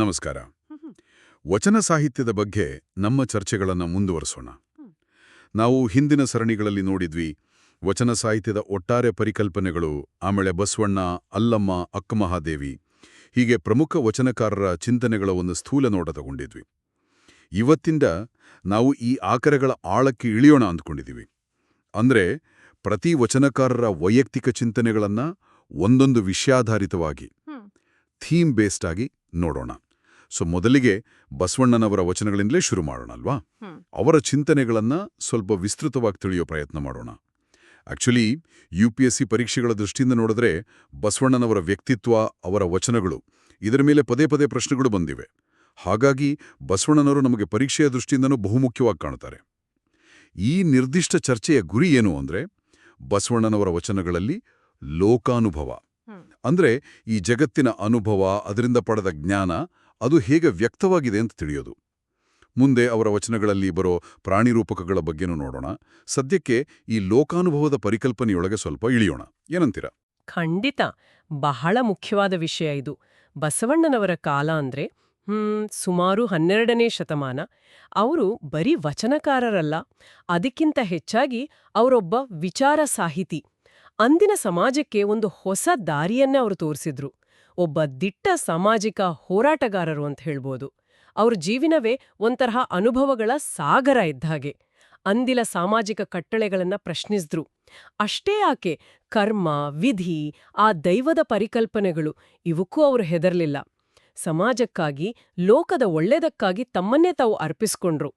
ನಮಸ್ಕಾರ. ವಚನ ಸಾಹಿತ್ಯದ ಬಗ್ಗೆ ನಮ್ಮ ಚರ್ಚೆಗಳನ್ನು ಮುಂದುವರಿಸೋಣ. ನಾವು ಹಿಂದಿನ ಸರಣಿಗಳಲ್ಲಿ ನೋಡಿದ್ವಿ ವಚನ ಸಾಹಿತ್ಯದ ಒಟ್ಟಾರೆ ಪರಿಕಲ್ಪನೆಗಳು ಆಮೇಲೆ ಬಸವಣ್ಣ ಅಲ್ಲಮ್ಮ ಅಕ್ಕಮಹಾದೇವಿ ಹೀಗೆ ಪ್ರಮುಖ ವಚನಕಾರರ ಚಿಂತನೆಗಳ ಒಂದು ಸ್ಥೂಲ ನೋಟ ತಗೊಂಡಿದ್ವಿ. ಇವತ್ತಿಂದ ನಾವು ಈ ಆಕರಗಳ ಆಳಕ್ಕೆ ಇಳಿಯೋಣ ಅಂದ್ಕೊಂಡಿದ್ದೀವಿ ಅಂದ್ರೆ ಪ್ರತಿ ವಚನಕಾರರ ವೈಯಕ್ತಿಕ ಚಿಂತನೆಗಳನ್ನು ಒಂದೊಂದು ವಿಷಯಾಧಾರಿತವಾಗಿ ಥೀಮ್ ಬೇಸ್ಡ್ ಆಗಿ ನೋಡೋಣ. ಸೊ ಮೊದಲಿಗೆ ಬಸವಣ್ಣನವರ ವಚನಗಳಿಂದಲೇ ಶುರು ಮಾಡೋಣ ಅಲ್ವಾ? ಅವರ ಚಿಂತನೆಗಳನ್ನ ಸ್ವಲ್ಪ ವಿಸ್ತೃತವಾಗಿ ತಿಳಿಯೋ ಪ್ರಯತ್ನ ಮಾಡೋಣ. Actually U P S C ಪರೀಕ್ಷೆಗಳ ದೃಷ್ಟಿಯಿಂದ ನೋಡಿದ್ರೆ ಬಸವಣ್ಣನವರ ವ್ಯಕ್ತಿತ್ವ ಅವರ ವಚನಗಳು ಇದರ ಮೇಲೆ ಪದೇ ಪದೇ ಪ್ರಶ್ನೆಗಳು ಬಂದಿವೆ. ಹಾಗಾಗಿ ಬಸವಣ್ಣನವರು ನಮಗೆ ಪರೀಕ್ಷೆಯ ದೃಷ್ಟಿಯಿಂದನೂ ಬಹುಮುಖ್ಯವಾಗಿ ಕಾಣುತ್ತಾರೆ ಈ ನಿರ್ದಿಷ್ಟ ಚರ್ಚೆಯ ಗುರಿ ಏನು ಅಂದ್ರೆ ಬಸವಣ್ಣನವರ ವಚನಗಳಲ್ಲಿ ಲೋಕಾನುಭವ. ಅಂದ್ರೆ ಈ ಜಗತ್ತಿನ ಅನುಭವ ಅದರಿಂದ ಪಡೆದ ಜ್ಞಾನ ಅದು ಹೇಗೆ ವ್ಯಕ್ತವಾಗಿದೆ ಅಂತ ತಿಳಿಯೋದು. ಮುಂದೆ ಅವರ ವಚನಗಳಲ್ಲಿ ಬರೋ ಪ್ರಾಣಿ ರೂಪಕಗಳ ಬಗ್ಗೆನೂ ನೋಡೋಣ. ಸದ್ಯಕ್ಕೆ ಈ ಲೋಕಾನುಭವದ ಪರಿಕಲ್ಪನೆಯೊಳಗೆ ಸ್ವಲ್ಪ ಇಳಿಯೋಣ. ಏನಂತೀರ? ಖಂಡಿತ. ಬಹಳ ಮುಖ್ಯವಾದ ವಿಷಯ ಇದು. ಬಸವಣ್ಣನವರ ಕಾಲ ಅಂದ್ರೆ, ಹ್ಮ್, ಸುಮಾರು ಹನ್ನೆರಡನೇ ಶತಮಾನ. ಅವರು ಬರೀ ವಚನಕಾರರಲ್ಲ, ಅದಕ್ಕಿಂತ ಹೆಚ್ಚಾಗಿ ಅವರೊಬ್ಬ ವಿಚಾರ ಸಾಹಿತಿ. ಅಂದಿನ ಸಮಾಜಕ್ಕೆ ಒಂದು ಹೊಸ ದಾರಿಯನ್ನೇ ಅವರು ತೋರಿಸಿದ್ರು. ಒಬ್ಬ ದಿಟ್ಟ ಸಾಮಾಜಿಕ ಹೋರಾಟಗಾರರು ಅಂತ ಹೇಳ್ಬೋದು. ಅವ್ರ ಜೀವನವೇ ಒಂತರಹ ಅನುಭವಗಳ ಸಾಗರ ಇದ್ದಾಗೆ ಅಂದಿಲ ಸಾಮಾಜಿಕ ಕಟ್ಟಳೆಗಳನ್ನ ಪ್ರಶ್ನಿಸಿದ್ರು. ಅಷ್ಟೇ ಆಕೆ ಕರ್ಮ, ವಿಧಿ, ಆ ದೈವದ ಪರಿಕಲ್ಪನೆಗಳು ಇವಕ್ಕೂ ಅವರು ಹೆದರ್ಲಿಲ್ಲ. ಸಮಾಜಕ್ಕಾಗಿ, ಲೋಕದ ಒಳ್ಳೆದಕ್ಕಾಗಿ ತಮ್ಮನ್ನೇ ತಾವು ಅರ್ಪಿಸ್ಕೊಂಡ್ರು.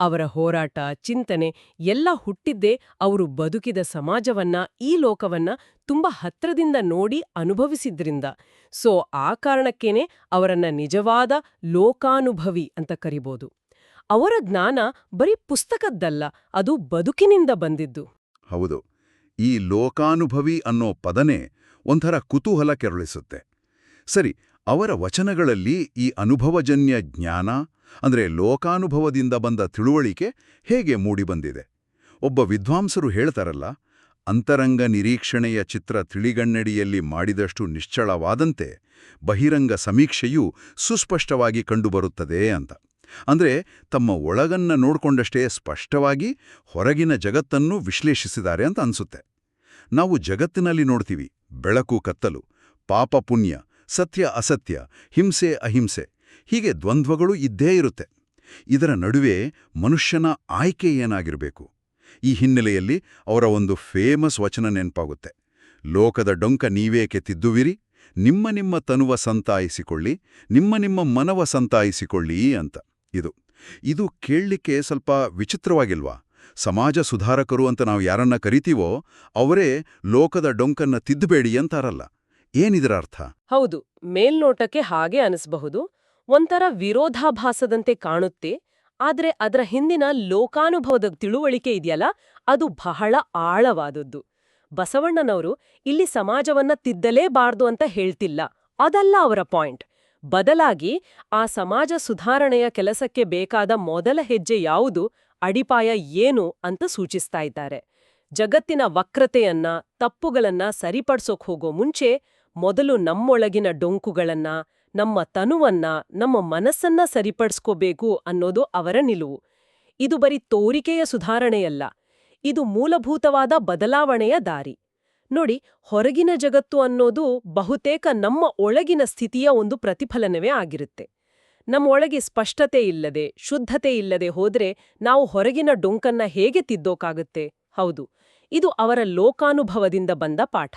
ಅವರ ಹೋರಾಟ, ಚಿಂತನೆ ಎಲ್ಲ ಹುಟ್ಟಿದ್ದೇ ಅವರು ಬದುಕಿದ ಸಮಾಜವನ್ನ, ಈ ಲೋಕವನ್ನ ತುಂಬಾ ಹತ್ರದಿಂದ ನೋಡಿ ಅನುಭವಿಸಿದ್ರಿಂದ. ಸೊ, ಆ ಕಾರಣಕ್ಕೇನೆ ಅವರನ್ನ ನಿಜವಾದ ಲೋಕಾನುಭವಿ ಅಂತ ಕರಿಬೋದು. ಅವರ ಜ್ಞಾನ ಬರೀ ಪುಸ್ತಕದ್ದಲ್ಲ, ಅದು ಬದುಕಿನಿಂದ ಬಂದಿದ್ದು. ಹೌದು. ಈ ಲೋಕಾನುಭವಿ ಅನ್ನೋ ಪದನೇ ಒಂಥರ ಕುತೂಹಲ ಕೆರಳಿಸುತ್ತೆ. ಸರಿ, ಅವರ ವಚನಗಳಲ್ಲಿ ಈ ಅನುಭವಜನ್ಯ ಜ್ಞಾನ ಅಂದ್ರೆ ಲೋಕಾನುಭವದಿಂದ ಬಂದ ತಿಳುವಳಿಕೆ ಹೇಗೆ ಮೂಡಿಬಂದಿದೆ? ಒಬ್ಬ ವಿದ್ವಾಂಸರು ಹೇಳ್ತಾರಲ್ಲ, ಅಂತರಂಗ ನಿರೀಕ್ಷಣೆಯ ಚಿತ್ರ ತಿಳಿಗಣ್ಣಡಿಯಲ್ಲಿ ಮಾಡಿದಷ್ಟು ನಿಶ್ಚಳವಾದಂತೆ ಬಹಿರಂಗ ಸಮೀಕ್ಷೆಯು ಸುಸ್ಪಷ್ಟವಾಗಿ ಕಂಡುಬರುತ್ತದೆ ಅಂತ. ಅಂದ್ರೆ ತಮ್ಮ ಒಳಗನ್ನ ನೋಡಿಕೊಂಡಷ್ಟೇ ಸ್ಪಷ್ಟವಾಗಿ ಹೊರಗಿನ ಜಗತ್ತನ್ನು ವಿಶ್ಲೇಷಿಸಿದ್ದಾರೆ ಅಂತ ಅನ್ಸುತ್ತೆ. ನಾವು ಜಗತ್ತಿನಲ್ಲಿ ನೋಡ್ತೀವಿ, ಬೆಳಕು ಕತ್ತಲು, ಪಾಪ ಪುಣ್ಯ, ಸತ್ಯ ಅಸತ್ಯ, ಹಿಂಸೆ ಅಹಿಂಸೆ. ಹೀಗೆ ದ್ವಂದ್ವಗಳು ಇದ್ದೇ ಇರುತ್ತೆ. ಇದರ ನಡುವೆ ಮನುಷ್ಯನ ಆಯ್ಕೆ ಏನಾಗಿರಬೇಕು? ಈ ಹಿನ್ನೆಲೆಯಲ್ಲಿ ಅವರ ಒಂದು ಫೇಮಸ್ ವಚನ ನೆನಪಾಗುತ್ತೆ. ಲೋಕದ ಡೊಂಕ ನೀವೇಕೆ ತಿದ್ದುವಿರಿ? ನಿಮ್ಮ ನಿಮ್ಮ ತನುವ ಸಂತಾಯಿಸಿಕೊಳ್ಳಿ, ನಿಮ್ಮ ನಿಮ್ಮ ಮನವ ಸಂತಾಯಿಸಿಕೊಳ್ಳಿ ಅಂತ. ಇದು ಇದು ಕೇಳಲಿಕ್ಕೆ ಸ್ವಲ್ಪ ವಿಚಿತ್ರವಾಗಿಲ್ವಾ? ಸಮಾಜ ಸುಧಾರಕರು ಅಂತ ನಾವು ಯಾರನ್ನ ಕರಿತೀವೋ, ಅವರೇ ಲೋಕದ ಡೊಂಕನ್ನ ತಿದ್ದಬೇಡಿ ಅಂತಾರಲ್ಲ. ಏನಿದರ ಅರ್ಥ? ಹೌದು, ಮೇಲ್ನೋಟಕ್ಕೆ ಹಾಗೆ ಅನಿಸಬಹುದು. ಒಂಥರ ವಿರೋಧಾಭಾಸದಂತೆ ಕಾಣುತ್ತೆ, ಆದರೆ ಅದರ ಹಿಂದಿನ ಲೋಕಾನುಭವದ ತಿಳುವಳಿಕೆ ಇದೆಯಲ್ಲ, ಅದು ಬಹಳ ಆಳವಾದದ್ದು. ಬಸವಣ್ಣನವರು ಇಲ್ಲಿ ಸಮಾಜವನ್ನ ತಿದ್ದಲೇಬಾರ್ದು ಅಂತ ಹೇಳ್ತಿಲ್ಲ, ಅದಲ್ಲ ಅವರ ಪಾಯಿಂಟ್. ಬದಲಾಗಿ ಆ ಸಮಾಜ ಸುಧಾರಣೆಯ ಕೆಲಸಕ್ಕೆ ಬೇಕಾದ ಮೊದಲ ಹೆಜ್ಜೆ ಯಾವುದು, ಅಡಿಪಾಯ ಏನು ಅಂತ ಸೂಚಿಸ್ತಾ ಇದ್ದಾರೆ. ಜಗತ್ತಿನ ವಕ್ರತೆಯನ್ನ, ತಪ್ಪುಗಳನ್ನ ಸರಿಪಡ್ಸೋಕ್ ಹೋಗೋ ಮುಂಚೆ ಮೊದಲು ನಮ್ಮೊಳಗಿನ ಡೊಂಕುಗಳನ್ನ ನಮ್ಮ ತನುವನ್ನ, ನಮ್ಮ ಮನಸ್ಸನ್ನ ಸರಿಪಡಿಸ್ಕೋಬೇಕು ಅನ್ನೋದು ಅವರ ನಿಲುವು. ಇದು ಬರೀ ತೋರಿಕೆಯ ಸುಧಾರಣೆಯಲ್ಲ, ಇದು ಮೂಲಭೂತವಾದ ಬದಲಾವಣೆಯ ದಾರಿ. ನೋಡಿ, ಹೊರಗಿನ ಜಗತ್ತು ಅನ್ನೋದು ಬಹುತೇಕ ನಮ್ಮ ಒಳಗಿನ ಸ್ಥಿತಿಯ ಒಂದು ಪ್ರತಿಫಲನವೇ ಆಗಿರುತ್ತೆ. ನಮ್ಮೊಳಗೆ ಸ್ಪಷ್ಟತೆ ಇಲ್ಲದೆ, ಶುದ್ಧತೆ ಇಲ್ಲದೆ ಹೋದ್ರೆ ನಾವು ಹೊರಗಿನ ಡೊಂಕನ್ನ ಹೇಗೆ ತಿದ್ದೋಕಾಗುತ್ತೆ? ಹೌದು, ಇದು ಅವರ ಲೋಕಾನುಭವದಿಂದ ಬಂದ ಪಾಠ.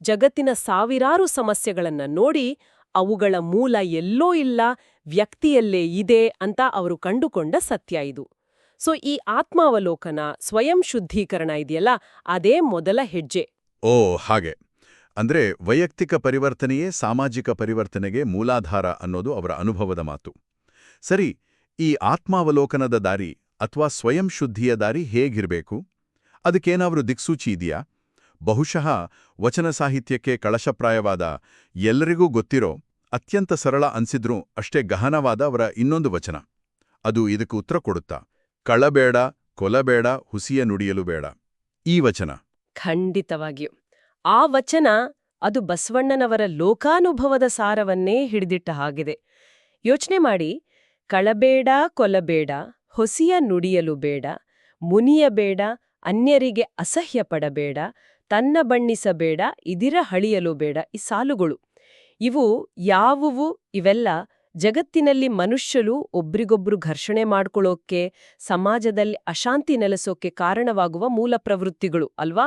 ಜಗತ್ತಿನ ಸಾವಿರಾರು ಸಮಸ್ಯೆಗಳನ್ನ ನೋಡಿ ಅವುಗಳ ಮೂಲ ಎಲ್ಲೋ ಇಲ್ಲ, ವ್ಯಕ್ತಿಯಲ್ಲೇ ಇದೆ ಅಂತ ಅವರು ಕಂಡುಕೊಂಡ ಸತ್ಯ ಇದು. ಸೊ, ಈ ಆತ್ಮಾವಲೋಕನ ಸ್ವಯಂ ಶುದ್ಧೀಕರಣ ಇದೆಯಲ್ಲ, ಅದೇ ಮೊದಲ ಹೆಜ್ಜೆ. ಓ, ಹಾಗೆ. ಅಂದ್ರೆ ವೈಯಕ್ತಿಕ ಪರಿವರ್ತನೆಯೇ ಸಾಮಾಜಿಕ ಪರಿವರ್ತನೆಗೆ ಮೂಲಾಧಾರ ಅನ್ನೋದು ಅವರ ಅನುಭವದ ಮಾತು. ಸರಿ, ಈ ಆತ್ಮಾವಲೋಕನದ ದಾರಿ ಅಥವಾ ಸ್ವಯಂ ಶುದ್ಧಿಯ ದಾರಿ ಹೇಗಿರಬೇಕು? ಅದಕ್ಕೇನಾದರೂ ದಿಕ್ಸೂಚಿ ಇದೆಯಾ? ಬಹುಶಃ ವಚನ ಸಾಹಿತ್ಯಕ್ಕೆ ಕಳಶಪ್ರಾಯವಾದ ಎಲ್ಲರಿಗೂ ಗೊತ್ತಿರೋ ಅತ್ಯಂತ ಸರಳ ಅನ್ಸಿದ್ರೂ ಅಷ್ಟೇ ಗಹನವಾದ ಅವರ ಇನ್ನೊಂದು ವಚನ. ಅದು ಇದಕ್ಕೆ ಉತ್ತರ ಕೊಡುತ್ತಾ, ಕಳಬೇಡ, ಕೊಲಬೇಡ, ಹುಸಿಯ ನುಡಿಯಲು ಬೇಡ. ಈ ವಚನ. ಖಂಡಿತವಾಗಿಯೂ. ಆ ವಚನ ಅದು ಬಸವಣ್ಣನವರ ಲೋಕಾನುಭವದ ಸಾರವನ್ನೇ ಹಿಡಿದಿಟ್ಟ ಹಾಗಿದೆ. ಯೋಚನೆ ಮಾಡಿ, ಕಳಬೇಡ, ಕೊಲಬೇಡ, ಹೊಸಿಯ ನುಡಿಯಲು ಬೇಡ ಮುನಿಯಬೇಡ ಅನ್ಯರಿಗೆ ಅಸಹ್ಯ ಪಡಬೇಡ ತನ್ನ ಬಣ್ಣಿಸಬೇಡ ಇದಿರ ಹಳಿಯಲು ಬೇಡ ಈ ಸಾಲುಗಳು. ಇವು ಯಾವುವು ಇವೆಲ್ಲ ಜಗತ್ತಿನಲ್ಲಿ ಮನುಷ್ಯರು ಒಬ್ರಿಗೊಬ್ರು ಘರ್ಷಣೆ ಮಾಡ್ಕೊಳ್ಳೋಕೆ ಸಮಾಜದಲ್ಲಿ ಅಶಾಂತಿ ನೆಲೆಸೋಕೆ ಕಾರಣವಾಗುವ ಮೂಲ ಪ್ರವೃತ್ತಿಗಳು ಅಲ್ವಾ?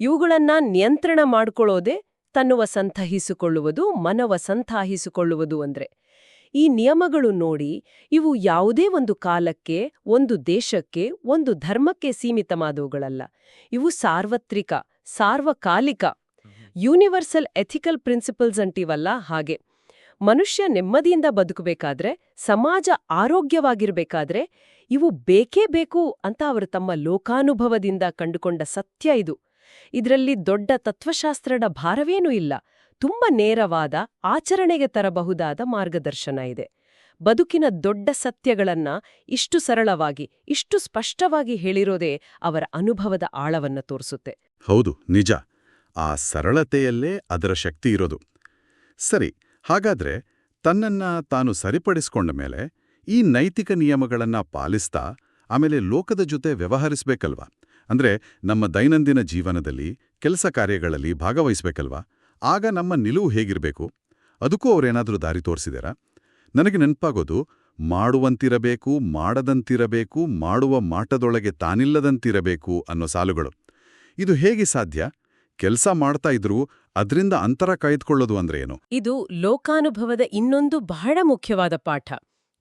ಇವುಗಳನ್ನ ನಿಯಂತ್ರಣ ಮಾಡ್ಕೊಳ್ಳೋದೇ ತನ್ನುವ ಸಂತಹಿಸಿಕೊಳ್ಳುವುದು ಮನವ ಸಂತಾಹಿಸಿಕೊಳ್ಳುವುದು ಅಂದ್ರೆ. ಈ ನಿಯಮಗಳು ನೋಡಿ ಇವು ಯಾವುದೇ ಒಂದು ಕಾಲಕ್ಕೆ ಒಂದು ದೇಶಕ್ಕೆ ಒಂದು ಧರ್ಮಕ್ಕೆ ಸೀಮಿತವಾದವುಗಳಲ್ಲ ಇವು ಸಾರ್ವತ್ರಿಕ ಸಾರ್ವಕಾಲಿಕ, ಯೂನಿವರ್ಸಲ್ ಎಥಿಕಲ್ ಪ್ರಿನ್ಸಿಪಲ್ಸ್ ಅಂತೀವಲ್ಲ ಹಾಗೆ. ಮನುಷ್ಯ ನೆಮ್ಮದಿಯಿಂದ ಬದುಕಬೇಕಾದ್ರೆ, ಸಮಾಜ ಆರೋಗ್ಯವಾಗಿರಬೇಕಾದ್ರೆ, ಇವು ಬೇಕೇ ಬೇಕು ಅಂತ ಅವರು ತಮ್ಮ ಲೋಕಾನುಭವದಿಂದ ಕಂಡುಕೊಂಡ ಸತ್ಯ ಇದು. ಇದರಲ್ಲಿ ದೊಡ್ಡ ತತ್ವಶಾಸ್ತ್ರದ ಭಾರವೇನೂ ಇಲ್ಲ. ತುಂಬ ನೇರವಾದ, ಆಚರಣೆಗೆ ತರಬಹುದಾದ ಮಾರ್ಗದರ್ಶನ ಇದೆ. ಬದುಕಿನ ದೊಡ್ಡ ಸತ್ಯಗಳನ್ನ ಇಷ್ಟು ಸರಳವಾಗಿ, ಇಷ್ಟು ಸ್ಪಷ್ಟವಾಗಿ ಹೇಳಿರೋದೇ ಅವರ ಅನುಭವದ ಆಳವನ್ನ ತೋರಿಸುತ್ತೆ. ಹೌದು, ನಿಜ. ಆ ಸರಳತೆಯಲ್ಲೇ ಅದರ ಶಕ್ತಿ ಇರೋದು. ಸರಿ, ಹಾಗಾದ್ರೆ ತನ್ನನ್ನ ತಾನು ಸರಿಪಡಿಸ್ಕೊಂಡ ಮೇಲೆ ಈ ನೈತಿಕ ನಿಯಮಗಳನ್ನ ಪಾಲಿಸ್ತಾ ಆಮೇಲೆ ಲೋಕದ ಜೊತೆ ವ್ಯವಹರಿಸ್ಬೇಕಲ್ವಾ? ಅಂದ್ರೆ ನಮ್ಮ ದೈನಂದಿನ ಜೀವನದಲ್ಲಿ ಕೆಲಸ ಕಾರ್ಯಗಳಲ್ಲಿ ಭಾಗವಹಿಸ್ಬೇಕಲ್ವಾ? ಆಗ ನಮ್ಮ ನಿಲುವು ಹೇಗಿರಬೇಕು? ಅದಕ್ಕೂ ಅವರೇನಾದರೂ ದಾರಿ ತೋರಿಸಿದಾರಾ? ನನಗೆ ನೆನಪಾಗೋದು, ಮಾಡುವಂತಿರಬೇಕು, ಮಾಡದಂತಿರಬೇಕು, ಮಾಡುವ ಮಾಟದೊಳಗೆ ತಾನಿಲ್ಲದಂತಿರಬೇಕು ಅನ್ನೋ ಸಾಲುಗಳು. ಇದು ಹೇಗೆ ಸಾಧ್ಯ? ಕೆಲಸ ಮಾಡ್ತಾ ಇದ್ರೂ ಅದರಿಂದ ಅಂತರ ಕಾಯ್ದುಕೊಳ್ಳೋದು ಅಂದ್ರೇನು ಇದು ಲೋಕಾನುಭವದ ಇನ್ನೊಂದು ಬಹಳ ಮುಖ್ಯವಾದ ಪಾಠ.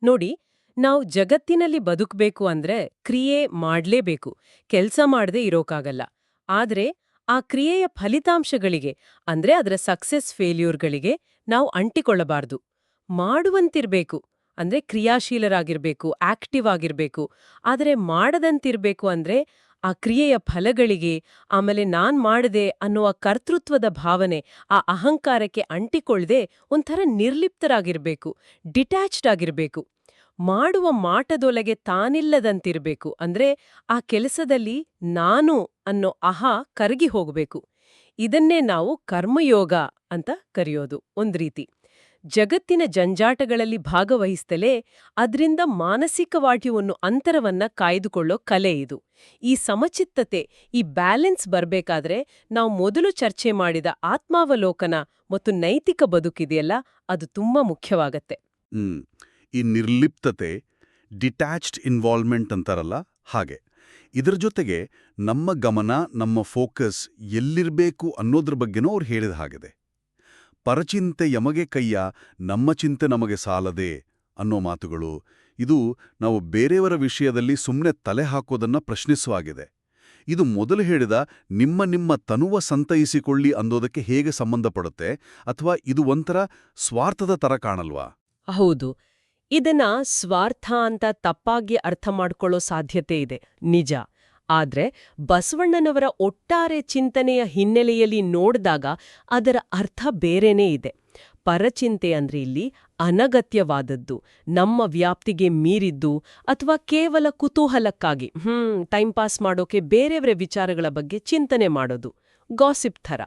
ನೋಡಿ, ನಾವು ಜಗತ್ತಿನಲ್ಲಿ ಬದುಕಬೇಕು ಅಂದ್ರೆ ಕ್ರಿಯೆ ಮಾಡ್ಲೇಬೇಕು, ಕೆಲಸ ಮಾಡದೆ ಇರೋಕಾಗಲ್ಲ. ಆದ್ರೆ ಆ ಕ್ರಿಯೆಯ ಫಲಿತಾಂಶಗಳಿಗೆ, ಅಂದ್ರೆ ಅದರ ಸಕ್ಸೆಸ್ ಫೇಲ್ಯೂರ್ಗಳಿಗೆ ನಾವು ಅಂಟಿಕೊಳ್ಳಬಾರ್ದು. ಮಾಡುವಂತಿರ್ಬೇಕು, ಅಂದ್ರೆ ಕ್ರಿಯಾಶೀಲರಾಗಿರ್ಬೇಕು, ಆಕ್ಟಿವ್ ಆಗಿರ್ಬೇಕು, ಆದರೆ ಮಾಡದಂತಿರ್ಬೇಕು ಅಂದ್ರೆ ಆ ಕ್ರಿಯೆಯ ಫಲಗಳಿಗೆ ಆಮೇಲೆ ನಾನ್ ಮಾಡಿದೆ ಅನ್ನುವ ಕರ್ತೃತ್ವದ ಭಾವನೆ ಆ ಅಹಂಕಾರಕ್ಕೆ ಅಂಟಿಕೊಳ್ಳದೆ ಒಂಥರ ನಿರ್ಲಿಪ್ತರಾಗಿರ್ಬೇಕು, ಡಿಟ್ಯಾಚ್ಡ್ ಆಗಿರ್ಬೇಕು. ಮಾಡುವ ಮಾಟದೊಳಗೆ ತಾನಿಲ್ಲದಂತಿರಬೇಕು. ಅಂದ್ರೆ ಆ ಕೆಲಸದಲ್ಲಿ ನಾನು ಅನ್ನೋ ಅಹ ಕರಗಿ ಹೋಗಬೇಕು. ಇದನ್ನೇ ನಾವು ಕರ್ಮಯೋಗ ಅಂತ ಕರೆಯೋದು. ಒಂದ್ ರೀತಿ. ಜಗತ್ತಿನ ಜಂಜಾಟಗಳಲ್ಲಿ ಭಾಗವಹಿಸ್ತಲೇ ಅದರಿಂದ ಮಾನಸಿಕ ಒಂದು ಅಂತರವನ್ನ ಕಾಯ್ದುಕೊಳ್ಳೋ ಕಲೆ ಇದು. ಈ ಸಮಚಿತ್ತತೆ, ಈ ಬ್ಯಾಲೆನ್ಸ್ ಬರಬೇಕಾದ್ರೆ ನಾವು ಮೊದಲು ಚರ್ಚೆ ಮಾಡಿದ ಆತ್ಮಾವಲೋಕನ ಮತ್ತು ನೈತಿಕ ಬದುಕಿದೆಯಲ್ಲ, ಅದು ತುಂಬಾ ಮುಖ್ಯವಾಗತ್ತೆ. ಈ ನಿರ್ಲಿಪ್ತತೆ, ಡಿಟ್ಯಾಚ್ಡ್ ಇನ್ವಾಲ್ವ್ಮೆಂಟ್ ಅಂತಾರಲ್ಲ ಹಾಗೆ. ಇದರ ಜೊತೆಗೆ ನಮ್ಮ ಗಮನ, ನಮ್ಮ ಫೋಕಸ್ ಎಲ್ಲಿರಬೇಕು ಅನ್ನೋದ್ರ ಬಗ್ಗೆನೂ ಅವ್ರು ಹೇಳಿದ ಹಾಗಿದೆ. ಪರಚಿಂತೆ ಯಮಗೆ ಕೈಯ, ನಮ್ಮ ಚಿಂತೆ ನಮಗೆ ಸಾಲದೆ ಅನ್ನೋ ಮಾತುಗಳು. ಇದು ನಾವು ಬೇರೆಯವರ ವಿಷಯದಲ್ಲಿ ಸುಮ್ಮನೆ ತಲೆ ಹಾಕೋದನ್ನ ಪ್ರಶ್ನಿಸುವಾಗಿದೆ. ಇದು ಮೊದಲು ಹೇಳಿದ ನಿಮ್ಮ ನಿಮ್ಮ ತನುವ ಸಂತೈಸಿಕೊಳ್ಳಿ ಅನ್ನೋದಕ್ಕೆ ಹೇಗೆ ಸಂಬಂಧಪಡುತ್ತೆ ಅಥವಾ ಇದು ಒಂಥರ ಸ್ವಾರ್ಥದ ತರ ಕಾಣಲ್ವಾ? ಹೌದು. ಇದನ್ನ ಸ್ವಾರ್ಥ ಅಂತ ತಪ್ಪಾಗಿ ಅರ್ಥ ಮಾಡ್ಕೊಳ್ಳೋ ಸಾಧ್ಯತೆ ಇದೆ. ನಿಜ. ಆದ್ರೆ ಬಸವಣ್ಣನವರ ಒಟ್ಟಾರೆ ಚಿಂತನೆಯ ಹಿನ್ನೆಲೆಯಲ್ಲಿ ನೋಡಿದಾಗ ಅದರ ಅರ್ಥ ಬೇರೆನೇ ಇದೆ. ಪರಚಿಂತೆ ಅಂದ್ರೆ ಇಲ್ಲಿ ಅನಗತ್ಯವಾದದ್ದು, ನಮ್ಮ ವ್ಯಾಪ್ತಿಗೆ ಮೀರಿದ್ದು ಅಥವಾ ಕೇವಲ ಕುತೂಹಲಕ್ಕಾಗಿ, ಹ್ಮ್, ಟೈಮ್ ಪಾಸ್ ಮಾಡೋಕೆ ಬೇರೆಯವರ ವಿಚಾರಗಳ ಬಗ್ಗೆ ಚಿಂತನೆ ಮಾಡೋದು, ಗಾಸಿಪ್ ಥರ.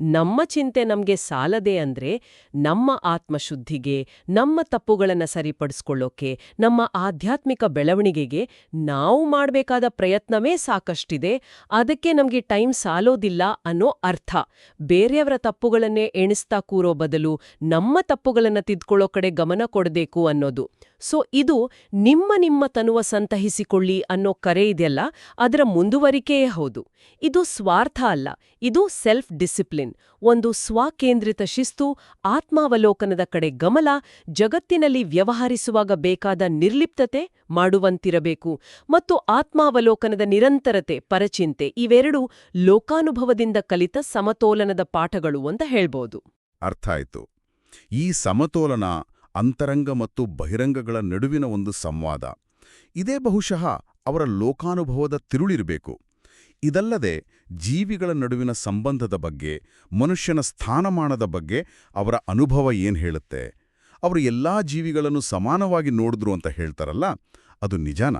ನಮ್ಮ ಚಿಂತೆ ನಮಗೆ ಸಾಲದೆ ಅಂದ್ರೆ ನಮ್ಮ ಆತ್ಮಶುದ್ಧಿಗೆ, ನಮ್ಮ ತಪ್ಪುಗಳನ್ನು ಸರಿಪಡಿಸ್ಕೊಳ್ಳೋಕೆ, ನಮ್ಮ ಆಧ್ಯಾತ್ಮಿಕ ಬೆಳವಣಿಗೆಗೆ ನಾವು ಮಾಡಬೇಕಾದ ಪ್ರಯತ್ನವೇ ಸಾಕಷ್ಟಿದೆ. ಅದಕ್ಕೆ ನಮಗೆ ಟೈಮ್ ಸಾಲೋದಿಲ್ಲ ಅನ್ನೋ ಅರ್ಥ. ಬೇರೆಯವರ ತಪ್ಪುಗಳನ್ನೇ ಎಣಿಸ್ತಾ ಕೂರೋ ಬದಲು ನಮ್ಮ ತಪ್ಪುಗಳನ್ನು ತಿದ್ಕೊಳ್ಳೋ ಕಡೆ ಗಮನ ಕೊಡಬೇಕು ಅನ್ನೋದು. ಸೊ ಇದು ನಿಮ್ಮ ನಿಮ್ಮ ತನುವ ಸಂತಹಿಸಿಕೊಳ್ಳಿ ಅನ್ನೋ ಕರೆ ಇದೆಯಲ್ಲ, ಅದರ ಮುಂದುವರಿಕೆಯೇ ಹೌದು. ಇದು ಸ್ವಾರ್ಥ ಅಲ್ಲ, ಇದು ಸೆಲ್ಫ್ ಡಿಸಿಪ್ಲಿನ್ ಒಂದು ಸ್ವಕೇಂದ್ರಿತ ಶಿಸ್ತು, ಆತ್ಮಾವಲೋಕನದ ಕಡೆ ಗಮನ ಜಗತ್ತಿನಲ್ಲಿ ವ್ಯವಹರಿಸುವಾಗ ಬೇಕಾದ ನಿರ್ಲಿಪ್ತತೆ ಮಾಡುವಂತಿರಬೇಕು ಮತ್ತು ಆತ್ಮಾವಲೋಕನದ ನಿರಂತರತೆ, ಪರಚಿಂತೆ ಇವೆರಡೂ ಲೋಕಾನುಭವದಿಂದ ಕಲಿತ ಸಮತೋಲನದ ಪಾಠಗಳು ಅಂತ ಹೇಳ್ಬೋದು. ಅರ್ಥ ಆಯ್ತು. ಈ ಸಮತೋಲನ ಅಂತರಂಗ ಮತ್ತು ಬಹಿರಂಗಗಳ ನಡುವಿನ ಒಂದು ಸಂವಾದ. ಇದೇ ಬಹುಶಃ ಅವರ ಲೋಕಾನುಭವದ ತಿರುಳಿರಬೇಕು. ಇದಲ್ಲದೆ ಜೀವಿಗಳ ನಡುವಿನ ಸಂಬಂಧದ ಬಗ್ಗೆ, ಮನುಷ್ಯನ ಸ್ಥಾನಮಾನದ ಬಗ್ಗೆ ಅವರ ಅನುಭವ ಏನು ಹೇಳುತ್ತೆ? ಅವರು ಎಲ್ಲಾ ಜೀವಿಗಳನ್ನು ಸಮಾನವಾಗಿ ನೋಡಿದ್ರು ಅಂತ ಹೇಳ್ತಾರಲ್ಲ, ಅದು ನಿಜಾನ?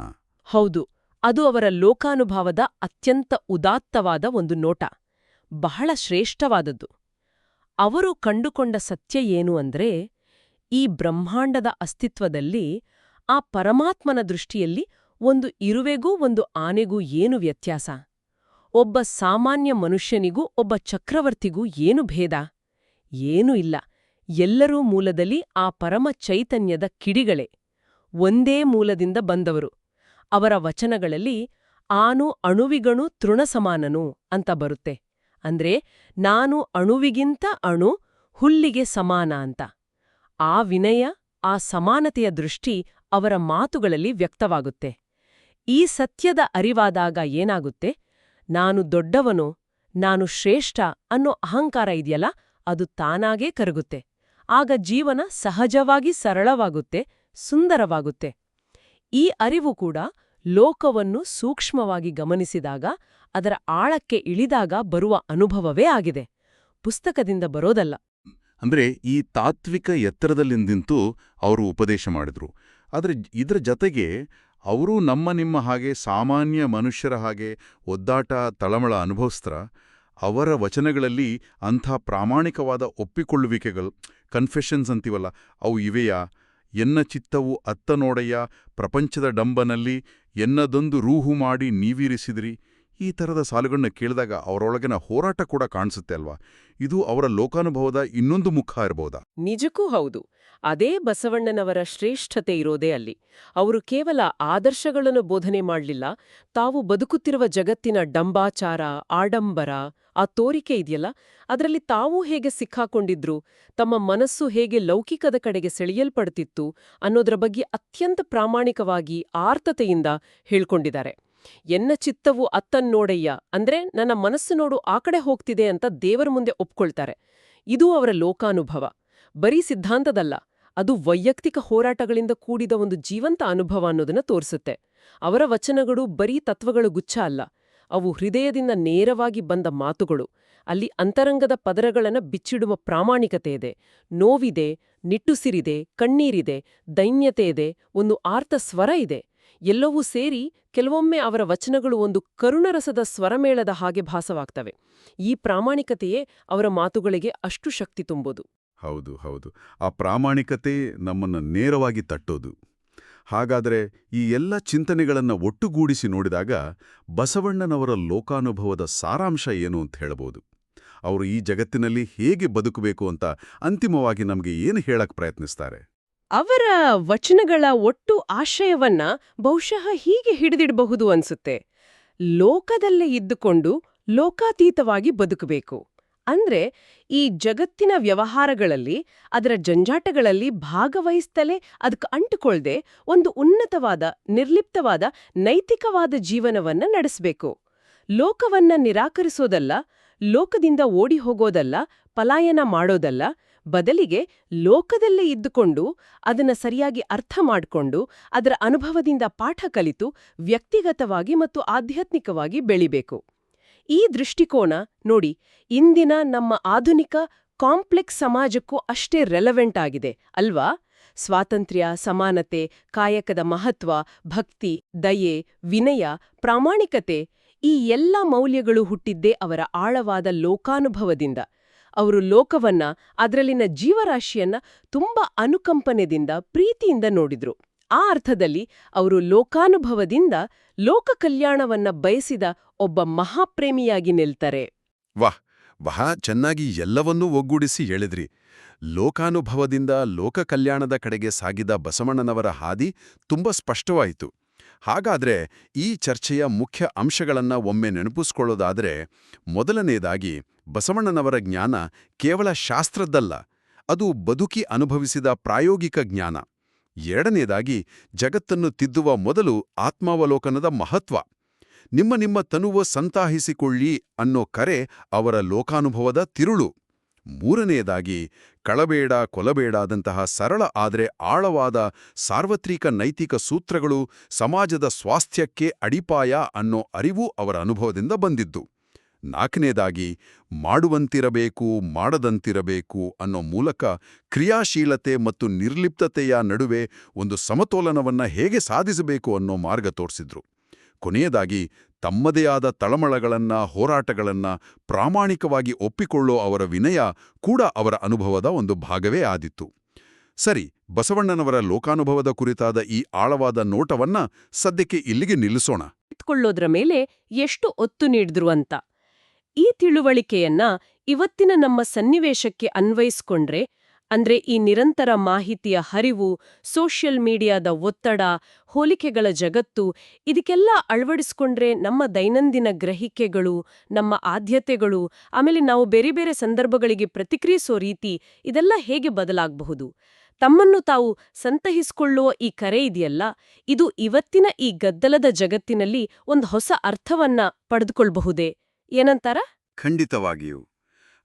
ಹೌದು, ಅದು ಅವರ ಲೋಕಾನುಭವದ ಅತ್ಯಂತ ಉದಾತ್ತವಾದ ಒಂದು ನೋಟ, ಬಹಳ ಶ್ರೇಷ್ಠವಾದದ್ದು. ಅವರು ಕಂಡುಕೊಂಡ ಸತ್ಯ ಏನು ಅಂದ್ರೆ ಈ ಬ್ರಹ್ಮಾಂಡದ ಅಸ್ತಿತ್ವದಲ್ಲಿ ಆ ಪರಮಾತ್ಮನ ದೃಷ್ಟಿಯಲ್ಲಿ ಒಂದು ಇರುವೆಗೂ ಒಂದು ಆನೆಗೂ ಏನು ವ್ಯತ್ಯಾಸ? ಒಬ್ಬ ಸಾಮಾನ್ಯ ಮನುಷ್ಯನಿಗೂ ಒಬ್ಬ ಚಕ್ರವರ್ತಿಗೂ ಏನು ಭೇದ? ಏನೂ ಇಲ್ಲ. ಎಲ್ಲರೂ ಮೂಲದಲ್ಲಿ ಆ ಪರಮ ಚೈತನ್ಯದ ಕಿಡಿಗಳೇ. ಒಂದೇ ಮೂಲದಿಂದ ಬಂದವರು. ಅವರ ವಚನಗಳಲ್ಲಿ ಆನು ಅಣುವಿಗಣು ತೃಣಸಮಾನನು ಅಂತ ಬರುತ್ತೆ. ಅಂದ್ರೆ ನಾನು ಅಣುವಿಗಿಂತ ಅಣು ಹುಲ್ಲಿಗೆ ಸಮಾನ ಅಂತ. ಆ ವಿನಯ, ಆ ಸಮಾನತೆಯ ದೃಷ್ಟಿ ಅವರ ಮಾತುಗಳಲ್ಲಿ ವ್ಯಕ್ತವಾಗುತ್ತೆ. ಈ ಸತ್ಯದ ಅರಿವಾದಾಗ ಏನಾಗುತ್ತೆ? ನಾನು ದೊಡ್ಡವನು, ನಾನು ಶ್ರೇಷ್ಠ ಅನ್ನೋ ಅಹಂಕಾರ ಇದೆಯಲ್ಲ, ಅದು ತಾನಾಗೇ ಕರಗುತ್ತೆ. ಆಗ ಜೀವನ ಸಹಜವಾಗಿ ಸರಳವಾಗುತ್ತೆ, ಸುಂದರವಾಗುತ್ತೆ. ಈ ಅರಿವು ಕೂಡ ಲೋಕವನ್ನು ಸೂಕ್ಷ್ಮವಾಗಿ ಗಮನಿಸಿದಾಗ, ಅದರ ಆಳಕ್ಕೆ ಇಳಿದಾಗ ಬರುವ ಅನುಭವವೇ ಆಗಿದೆ. ಪುಸ್ತಕದಿಂದ ಬರೋದಲ್ಲ. ಅಂದ್ರೆ ಈ ತಾತ್ವಿಕ ಎತ್ತರದಲ್ಲಿ ನಿಂತು ಅವರು ಉಪದೇಶ ಮಾಡಿದ್ರು. ಆದರೆ ಇದರ ಜತೆಗೆ ಅವರು ನಮ್ಮ ನಿಮ್ಮ ಹಾಗೆ ಸಾಮಾನ್ಯ ಮನುಷ್ಯರ ಹಾಗೆ ಒದ್ದಾಟ, ತಳಮಳ ಅನುಭವಿಸ್ತ್ರ ಅವರ ವಚನಗಳಲ್ಲಿ ಅಂಥ ಪ್ರಾಮಾಣಿಕವಾದ ಒಪ್ಪಿಕೊಳ್ಳುವಿಕೆಗಳು ಕನ್ಫೆಷನ್ಸ್ ಅಂತೀವಲ್ಲ, ಅವು ಇವೆಯಾ? ಎನ್ನ ಚಿತ್ತವು ಅತ್ತ ನೋಡಯ್ಯ ಪ್ರಪಂಚದ ಡಂಬನಲ್ಲಿ ಎನ್ನದೊಂದು ರೂಹು ಮಾಡಿ ನೀವಿರಿಸಿದ್ರಿ? ಈ ಥರದ ಸಾಲುಗಳನ್ನ ಕೇಳಿದಾಗ ಅವರೊಳಗಿನ ಹೋರಾಟ ಕೂಡ ಕಾಣಿಸುತ್ತೆ ಅಲ್ವಾ? ಇದು ಅವರ ಲೋಕಾನುಭವದ ಇನ್ನೊಂದು ಮುಖ ಇರಬಹುದಾ ನಿಜಕ್ಕೂ ಹೌದು. ಅದೇ ಬಸವಣ್ಣನವರ ಶ್ರೇಷ್ಠತೆ ಇರೋದೇ ಅಲ್ಲಿ. ಅವರು ಕೇವಲ ಆದರ್ಶಗಳನ್ನು ಬೋಧನೆ ಮಾಡಲಿಲ್ಲ, ತಾವು ಬದುಕುತ್ತಿರುವ ಜಗತ್ತಿನ ಡಂಬಾಚಾರ, ಆಡಂಬರ, ಆ ತೋರಿಕೆ ಇದೆಯಲ್ಲ, ಅದರಲ್ಲಿ ತಾವೂ ಹೇಗೆ ಸಿಕ್ಕಾಕೊಂಡಿದ್ರು, ತಮ್ಮ ಮನಸ್ಸು ಹೇಗೆ ಲೌಕಿಕದ ಕಡೆಗೆ ಸೆಳೆಯಲ್ಪಡ್ತಿತ್ತು ಅನ್ನೋದರ ಬಗ್ಗೆ ಅತ್ಯಂತ ಪ್ರಾಮಾಣಿಕವಾಗಿ ಆರ್ತತೆಯಿಂದ ಹೇಳ್ಕೊಂಡಿದ್ದಾರೆ. ಎನ್ನ ಚಿತ್ತವು ಅತ್ತನ್ನೋಡಯ್ಯ ಅಂದ್ರೆ ನನ್ನ ಮನಸ್ಸು ನೋಡು ಆ ಕಡೆ ಹೋಗ್ತಿದೆ ಅಂತ ದೇವರ ಮುಂದೆ ಒಪ್ಕೊಳ್ತಾರೆ. ಇದು ಅವರ ಲೋಕಾನುಭವ. ಬರೀ ಸಿದ್ಧಾಂತದಲ್ಲ, ಅದು ವೈಯಕ್ತಿಕ ಹೋರಾಟಗಳಿಂದ ಕೂಡಿದ ಒಂದು ಜೀವಂತ ಅನುಭವ ಅನ್ನೋದನ್ನ ತೋರಿಸುತ್ತೆ. ಅವರ ವಚನಗಳು ಬರೀ ತತ್ವಗಳ ಗುಚ್ಛ ಅಲ್ಲ. ಅವು ಹೃದಯದಿಂದ ನೇರವಾಗಿ ಬಂದ ಮಾತುಗಳು. ಅಲ್ಲಿ ಅಂತರಂಗದ ಪದರಗಳನ್ನು ಬಿಚ್ಚಿಡುವ ಪ್ರಾಮಾಣಿಕತೆ ಇದೆ. ನೋವಿದೆ, ನಿಟ್ಟುಸಿರಿದೆ, ಕಣ್ಣೀರಿದೆ, ದೈನ್ಯತೆ ಇದೆ, ಒಂದು ಆರ್ತ ಸ್ವರ ಇದೆ. ಎಲ್ಲವೂ ಸೇರಿ ಕೆಲವೊಮ್ಮೆ ಅವರ ವಚನಗಳು ಒಂದು ಕರುಣರಸದ ಸ್ವರಮೇಳದ ಹಾಗೆ ಭಾಸವಾಗ್ತವೆ. ಈ ಪ್ರಾಮಾಣಿಕತೆಯೇ ಅವರ ಮಾತುಗಳಿಗೆ ಅಷ್ಟು ಶಕ್ತಿ ತುಂಬೋದು. ಹೌದು ಹೌದು. ಆ ಪ್ರಾಮಾಣಿಕತೆ ನಮ್ಮನ್ನು ನೇರವಾಗಿ ತಟ್ಟೋದು. ಹಾಗಾದರೆ ಈ ಎಲ್ಲ ಚಿಂತನೆಗಳನ್ನು ಒಟ್ಟುಗೂಡಿಸಿ ನೋಡಿದಾಗ ಬಸವಣ್ಣನವರ ಲೋಕಾನುಭವದ ಸಾರಾಂಶ ಏನು ಅಂತ ಹೇಳಬಹುದು ಅವರು ಈ ಜಗತ್ತಿನಲ್ಲಿ ಹೇಗೆ ಬದುಕಬೇಕು ಅಂತ ಅಂತಿಮವಾಗಿ ನಮಗೆ ಏನು ಹೇಳಕ್ಕೆ ಪ್ರಯತ್ನಿಸ್ತಾರೆ? ಅವರ ವಚನಗಳ ಒಟ್ಟು ಆಶಯವನ್ನ ಬಹುಶಃ ಹೀಗೆ ಹಿಡಿದಿಡಬಹುದು ಅನ್ಸುತ್ತೆ. ಲೋಕದಲ್ಲೇ ಇದ್ದುಕೊಂಡು ಲೋಕಾತೀತವಾಗಿ ಬದುಕಬೇಕು. ಅಂದ್ರೆ ಈ ಜಗತ್ತಿನ ವ್ಯವಹಾರಗಳಲ್ಲಿ, ಅದರ ಜಂಜಾಟಗಳಲ್ಲಿ ಭಾಗವಹಿಸ್ತಲೇ ಅದಕ್ಕೆ ಅಂಟುಕೊಳ್ದೆ ಒಂದು ಉನ್ನತವಾದ, ನಿರ್ಲಿಪ್ತವಾದ, ನೈತಿಕವಾದ ಜೀವನವನ್ನ ನಡೆಸಬೇಕು. ಲೋಕವನ್ನ ನಿರಾಕರಿಸೋದಲ್ಲ, ಲೋಕದಿಂದ ಓಡಿ ಹೋಗೋದಲ್ಲ, ಪಲಾಯನ ಮಾಡೋದಲ್ಲ ಬದಲಿಗೆ ಲೋಕದಲ್ಲೇ ಇದ್ದುಕೊಂಡು, ಅದನ್ನು ಸರಿಯಾಗಿ ಅರ್ಥ ಮಾಡಿಕೊಂಡು, ಅದರ ಅನುಭವದಿಂದ ಪಾಠ ಕಲಿತು ವ್ಯಕ್ತಿಗತವಾಗಿ ಮತ್ತು ಆಧ್ಯಾತ್ಮಿಕವಾಗಿ ಬೆಳಿಬೇಕು. ಈ ದೃಷ್ಟಿಕೋನ ನೋಡಿ, ಇಂದಿನ ನಮ್ಮ ಆಧುನಿಕ ಕಾಂಪ್ಲೆಕ್ಸ್ ಸಮಾಜಕ್ಕೂ ಅಷ್ಟೇ ರೆಲವೆಂಟ್ ಆಗಿದೆ, ಅಲ್ವಾ? ಸ್ವಾತಂತ್ರ್ಯ, ಸಮಾನತೆ, ಕಾಯಕದ ಮಹತ್ವ, ಭಕ್ತಿ, ದಯೆ, ವಿನಯ, ಪ್ರಾಮಾಣಿಕತೆ ಈ ಎಲ್ಲ ಮೌಲ್ಯಗಳು ಹುಟ್ಟಿದ್ದೇ ಅವರ ಆಳವಾದ ಲೋಕಾನುಭವದಿಂದ. ಅವರು ಲೋಕವನ್ನ, ಅದರಲ್ಲಿನ ಜೀವರಾಶಿಯನ್ನ ತುಂಬಾ ಅನುಕಂಪನೆದಿಂದ, ಪ್ರೀತಿಯಿಂದ ನೋಡಿದ್ರು. ಆ ಅರ್ಥದಲ್ಲಿ ಅವರು ಲೋಕಾನುಭವದಿಂದ ಲೋಕ ಕಲ್ಯಾಣವನ್ನ ಬಯಸಿದ ಒಬ್ಬ ಮಹಾಪ್ರೇಮಿಯಾಗಿ ನಿಲ್ತಾರೆ. ವಾಹ್! ಬಹಳ ಚೆನ್ನಾಗಿ ಎಲ್ಲವನ್ನೂ ಒಗ್ಗೂಡಿಸಿ ಹೇಳಿದ್ರಿ. ಲೋಕಾನುಭವದಿಂದ ಲೋಕ ಕಲ್ಯಾಣದ ಕಡೆಗೆ ಸಾಗಿದ ಬಸವಣ್ಣನವರ ಹಾದಿ ತುಂಬ ಸ್ಪಷ್ಟವಾಯಿತು. ಹಾಗಾದ್ರೆ ಈ ಚರ್ಚೆಯ ಮುಖ್ಯ ಅಂಶಗಳನ್ನು ಒಮ್ಮೆ ನೆನಪಿಸ್ಕೊಳ್ಳೋದಾದರೆ ಮೊದಲನೇದಾಗಿ ಬಸವಣ್ಣನವರ ಜ್ಞಾನ ಕೇವಲ ಶಾಸ್ತ್ರದ್ದಲ್ಲ, ಅದು ಬದುಕಿ ಅನುಭವಿಸಿದ ಪ್ರಾಯೋಗಿಕ ಜ್ಞಾನ. ಎರಡನೇದಾಗಿ ಜಗತ್ತನ್ನು ತಿದ್ದುವ ಮೊದಲು ಆತ್ಮಾವಲೋಕನದ ಮಹತ್ವ. ನಿಮ್ಮ ನಿಮ್ಮ ತನುವ ಸಂತಾಹಿಸಿಕೊಳ್ಳಿ ಅನ್ನೋ ಕರೆ ಅವರ ಲೋಕಾನುಭವದ ತಿರುಳು. ಮೂರನೆಯದಾಗಿ, ಕಳಬೇಡ ಕೊಲಬೇಡಾದಂತಹ ಸರಳ ಆದರೆ ಆಳವಾದ ಸಾರ್ವತ್ರಿಕ ನೈತಿಕ ಸೂತ್ರಗಳು ಸಮಾಜದ ಸ್ವಾಸ್ಥ್ಯಕ್ಕೆ ಅಡಿಪಾಯ ಅನ್ನೋ ಅರಿವು ಅವರ ಅನುಭವದಿಂದ ಬಂದಿದ್ದು. ನಾಲ್ಕನೇದಾಗಿ ಮಾಡುವಂತಿರಬೇಕು, ಮಾಡದಂತಿರಬೇಕು ಅನ್ನೋ ಮೂಲಕ ಕ್ರಿಯಾಶೀಲತೆ ಮತ್ತು ನಿರ್ಲಿಪ್ತತೆಯ ನಡುವೆ ಒಂದು ಸಮತೋಲನವನ್ನ ಹೇಗೆ ಸಾಧಿಸಬೇಕು ಅನ್ನೋ ಮಾರ್ಗ ತೋರಿಸಿದ್ರು. ಕೊನೆಯದಾಗಿ ತಮ್ಮದೇ ಆದ ತಳಮಳಗಳನ್ನ, ಹೋರಾಟಗಳನ್ನ ಪ್ರಾಮಾಣಿಕವಾಗಿ ಒಪ್ಪಿಕೊಳ್ಳೋ ಅವರ ವಿನಯ ಕೂಡ ಅವರ ಅನುಭವದ ಒಂದು ಭಾಗವೇ ಆದಿತ್ತು. ಸರಿ, ಬಸವಣ್ಣನವರ ಲೋಕಾನುಭವದ ಕುರಿತಾದ ಈ ಆಳವಾದ ನೋಟವನ್ನ ಸದ್ಯಕ್ಕೆ ಇಲ್ಲಿಗೆ ನಿಲ್ಲಿಸೋಣ. ಇಟ್ಕೊಳ್ಳೋದ್ರ ಮೇಲೆ ಎಷ್ಟು ಒತ್ತು ನೀಡಿದ್ರು ಅಂತ. ಈ ತಿಳುವಳಿಕೆಯನ್ನ ಇವತ್ತಿನ ನಮ್ಮ ಸನ್ನಿವೇಶಕ್ಕೆ ಅನ್ವಯಿಸ್ಕೊಂಡ್ರೆ ಅಂದ್ರೆ ಈ ನಿರಂತರ ಮಾಹಿತಿಯ ಹರಿವು ಸೋಷಿಯಲ್ ಮೀಡಿಯಾದ ಒತ್ತಡ, ಹೋಲಿಕೆಗಳ ಜಗತ್ತು, ಇದಕ್ಕೆಲ್ಲ ಅಳವಡಿಸ್ಕೊಂಡ್ರೆ ನಮ್ಮ ದೈನಂದಿನ ಗ್ರಹಿಕೆಗಳು, ನಮ್ಮ ಆದ್ಯತೆಗಳು, ಆಮೇಲೆ ನಾವು ಬೇರೆ ಬೇರೆ ಸಂದರ್ಭಗಳಿಗೆ ಪ್ರತಿಕ್ರಿಯಿಸೋ ರೀತಿ ಇದೆಲ್ಲ ಹೇಗೆ ಬದಲಾಗಬಹುದು? ತಮ್ಮನ್ನು ತಾವು ಸಂತಹಿಸಿಕೊಳ್ಳುವ ಈ ಕರೆ ಇದೆಯಲ್ಲ, ಇದು ಇವತ್ತಿನ ಈ ಗದ್ದಲದ ಜಗತ್ತಿನಲ್ಲಿ ಒಂದು ಹೊಸ ಅರ್ಥವನ್ನ ಪಡೆದುಕೊಳ್ಬಹುದೇ? ಏನಂತಾರ? ಖಂಡಿತವಾಗಿಯೂ.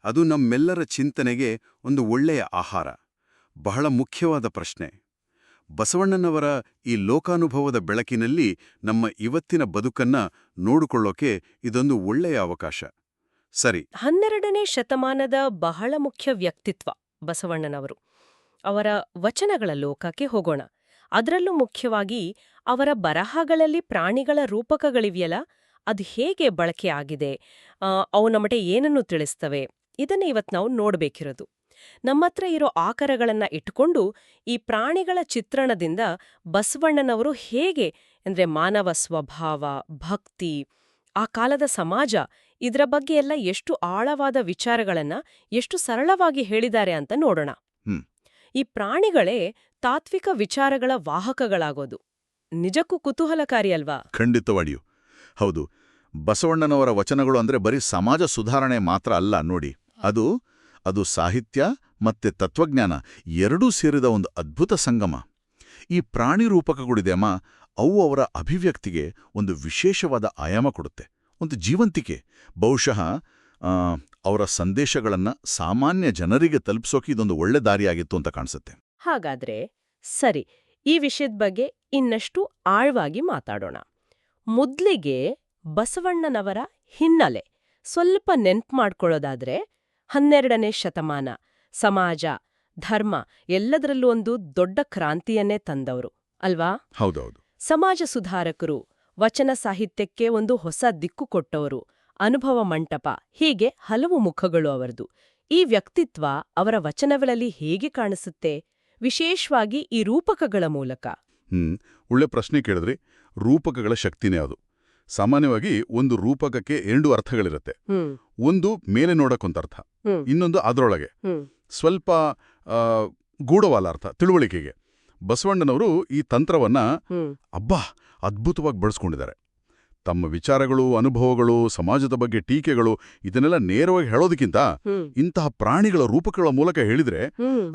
ಅದು ನಮ್ಮೆಲ್ಲರ ಚಿಂತನೆಗೆ ಒಂದು ಒಳ್ಳೆಯ ಆಹಾರ. ಬಹಳ ಮುಖ್ಯವಾದ ಪ್ರಶ್ನೆ. ಬಸವಣ್ಣನವರ ಈ ಲೋಕಾನುಭವದ ಬೆಳಕಿನಲ್ಲಿ ನಮ್ಮ ಇವತ್ತಿನ ಬದುಕನ್ನ ನೋಡಿಕೊಳ್ಳೋಕೆ ಇದೊಂದು ಒಳ್ಳೆಯ ಅವಕಾಶ. ಸರಿ. ಹನ್ನೆರಡನೇ ಶತಮಾನದ ಬಹಳ ಮುಖ್ಯ ವ್ಯಕ್ತಿತ್ವ ಬಸವಣ್ಣನವರು. ಅವರ ವಚನಗಳ ಲೋಕಕ್ಕೆ ಹೋಗೋಣ. ಅದರಲ್ಲೂ ಮುಖ್ಯವಾಗಿ ಅವರ ಬರಹಗಳಲ್ಲಿ ಪ್ರಾಣಿಗಳ ರೂಪಕಗಳಿವೆಯಲ್ಲ, ಅದು ಹೇಗೆ ಬಳಕೆ ಆಗಿದೆ ಅವು ನಮ್ಮಟೆ ಏನನ್ನು ತಿಳಿಸ್ತವೆ? ಇದನ್ನ ಇವತ್ತು ನಾವು ನೋಡಬೇಕಿರೋದು. ನಮ್ಮತ್ರ ಇರೋ ಆಕರಗಳನ್ನು ಇಟ್ಕೊಂಡು ಈ ಪ್ರಾಣಿಗಳ ಚಿತ್ರಣದಿಂದ ಬಸವಣ್ಣನವರು ಹೇಗೆ ಅಂದ್ರೆ ಮಾನವ ಸ್ವಭಾವ ಭಕ್ತಿ ಆ ಕಾಲದ ಸಮಾಜ ಇದರ ಬಗ್ಗೆ ಎಲ್ಲ ಎಷ್ಟು ಆಳವಾದ ವಿಚಾರಗಳನ್ನ ಎಷ್ಟು ಸರಳವಾಗಿ ಹೇಳಿದ್ದಾರೆ ಅಂತ ನೋಡೋಣ. ಈ ಪ್ರಾಣಿಗಳೇ ತಾತ್ವಿಕ ವಿಚಾರಗಳ ವಾಹಕಗಳಾಗೋದು. ನಿಜಕ್ಕೂ ಕುತೂಹಲಕಾರಿ ಅಲ್ವಾ? ಖಂಡಿತವಾಗಿಯೂ. ಹೌದು. ಬಸವಣ್ಣನವರ ವಚನಗಳು ಅಂದ್ರೆ ಬರೀ ಸಮಾಜ ಸುಧಾರಣೆ ಮಾತ್ರ ಅಲ್ಲ ನೋಡಿ. ಅದು ಅದು ಸಾಹಿತ್ಯ ಮತ್ತೆ ತತ್ವಜ್ಞಾನ ಎರಡೂ ಸೇರಿದ ಒಂದು ಅದ್ಭುತ ಸಂಗಮ. ಈ ಪ್ರಾಣಿ ರೂಪಕಗಳಿದೆಯಮ್ಮ ಅವು ಅವರ ಅಭಿವ್ಯಕ್ತಿಗೆ ಒಂದು ವಿಶೇಷವಾದ ಆಯಾಮ ಕೊಡುತ್ತೆ, ಒಂದು ಜೀವಂತಿಕೆ. ಬಹುಶಃ ಅವರ ಸಂದೇಶಗಳನ್ನು ಸಾಮಾನ್ಯ ಜನರಿಗೆ ತಲುಪಿಸೋಕೆ ಇದೊಂದು ಒಳ್ಳೆ ದಾರಿಯಾಗಿತ್ತು ಅಂತ ಕಾಣಿಸುತ್ತೆ. ಹಾಗಾದ್ರೆ, ಸರಿ, ಈ ವಿಷಯದ ಬಗ್ಗೆ ಇನ್ನಷ್ಟು ಆಳ್ವಾಗಿ ಮಾತಾಡೋಣ. ಮೊದ್ಲಿಗೆ ಬಸವಣ್ಣನವರ ಹಿನ್ನೆಲೆ. ಸ್ವಲ್ಪ ನೆನ್ಪು ಮಾಡ್ಕೊಳ್ಳೋದಾದ್ರೆ ಹನ್ನೆರಡನೇ ಶತಮಾನ. ಸಮಾಜ ಧರ್ಮ ಎಲ್ಲದರಲ್ಲೂ ಒಂದು ದೊಡ್ಡ ಕ್ರಾಂತಿಯನ್ನೇ ತಂದವರು ಅಲ್ವಾ? ಹೌದೌದು. ಸಮಾಜ ಸುಧಾರಕರು ವಚನ ಸಾಹಿತ್ಯಕ್ಕೆ ಒಂದು ಹೊಸ ದಿಕ್ಕು ಕೊಟ್ಟವರು ಅನುಭವ ಮಂಟಪ ಹೀಗೆ ಹಲವು ಮುಖಗಳು ಅವರದು. ಈ ವ್ಯಕ್ತಿತ್ವ ಅವರ ವಚನಗಳಲ್ಲಿ ಹೇಗೆ ಕಾಣಿಸುತ್ತೆ? ವಿಶೇಷವಾಗಿ ಈ ರೂಪಕಗಳ ಮೂಲಕ. ಹ್ಮ್ ಒಳ್ಳೆ ಪ್ರಶ್ನೆ ಕೇಳಿದ್ರಿ. ರೂಪಕಗಳ ಶಕ್ತಿನೇ ಅದು. ಸಾಮಾನ್ಯವಾಗಿ ಒಂದು ರೂಪಕಕ್ಕೆ ಎರಡು ಅರ್ಥಗಳಿರುತ್ತೆ. ಒಂದು ಮೇಲೆ ನೋಡಕ್ಕೊಂತ ಅರ್ಥ. ಇನ್ನೊಂದು ಅದರೊಳಗೆ. ಸ್ವಲ್ಪ ಗೂಢವಾದ ಅರ್ಥ ತಿಳುವಳಿಕೆಗೆ. ಬಸವಣ್ಣನವರು ಈ ತಂತ್ರವನ್ನ ಅಬ್ಬಾ ಅದ್ಭುತವಾಗಿ ಬಳಸ್ಕೊಂಡಿದ್ದಾರೆ. ತಮ್ಮ ವಿಚಾರಗಳು ಅನುಭವಗಳು ಸಮಾಜದ ಬಗ್ಗೆ ಟೀಕೆಗಳು ಇದನ್ನೆಲ್ಲ ನೇರವಾಗಿ ಹೇಳೋದಕ್ಕಿಂತ ಇಂತಹ ಪ್ರಾಣಿಗಳ ರೂಪಕಗಳ ಮೂಲಕ ಹೇಳಿದ್ರೆ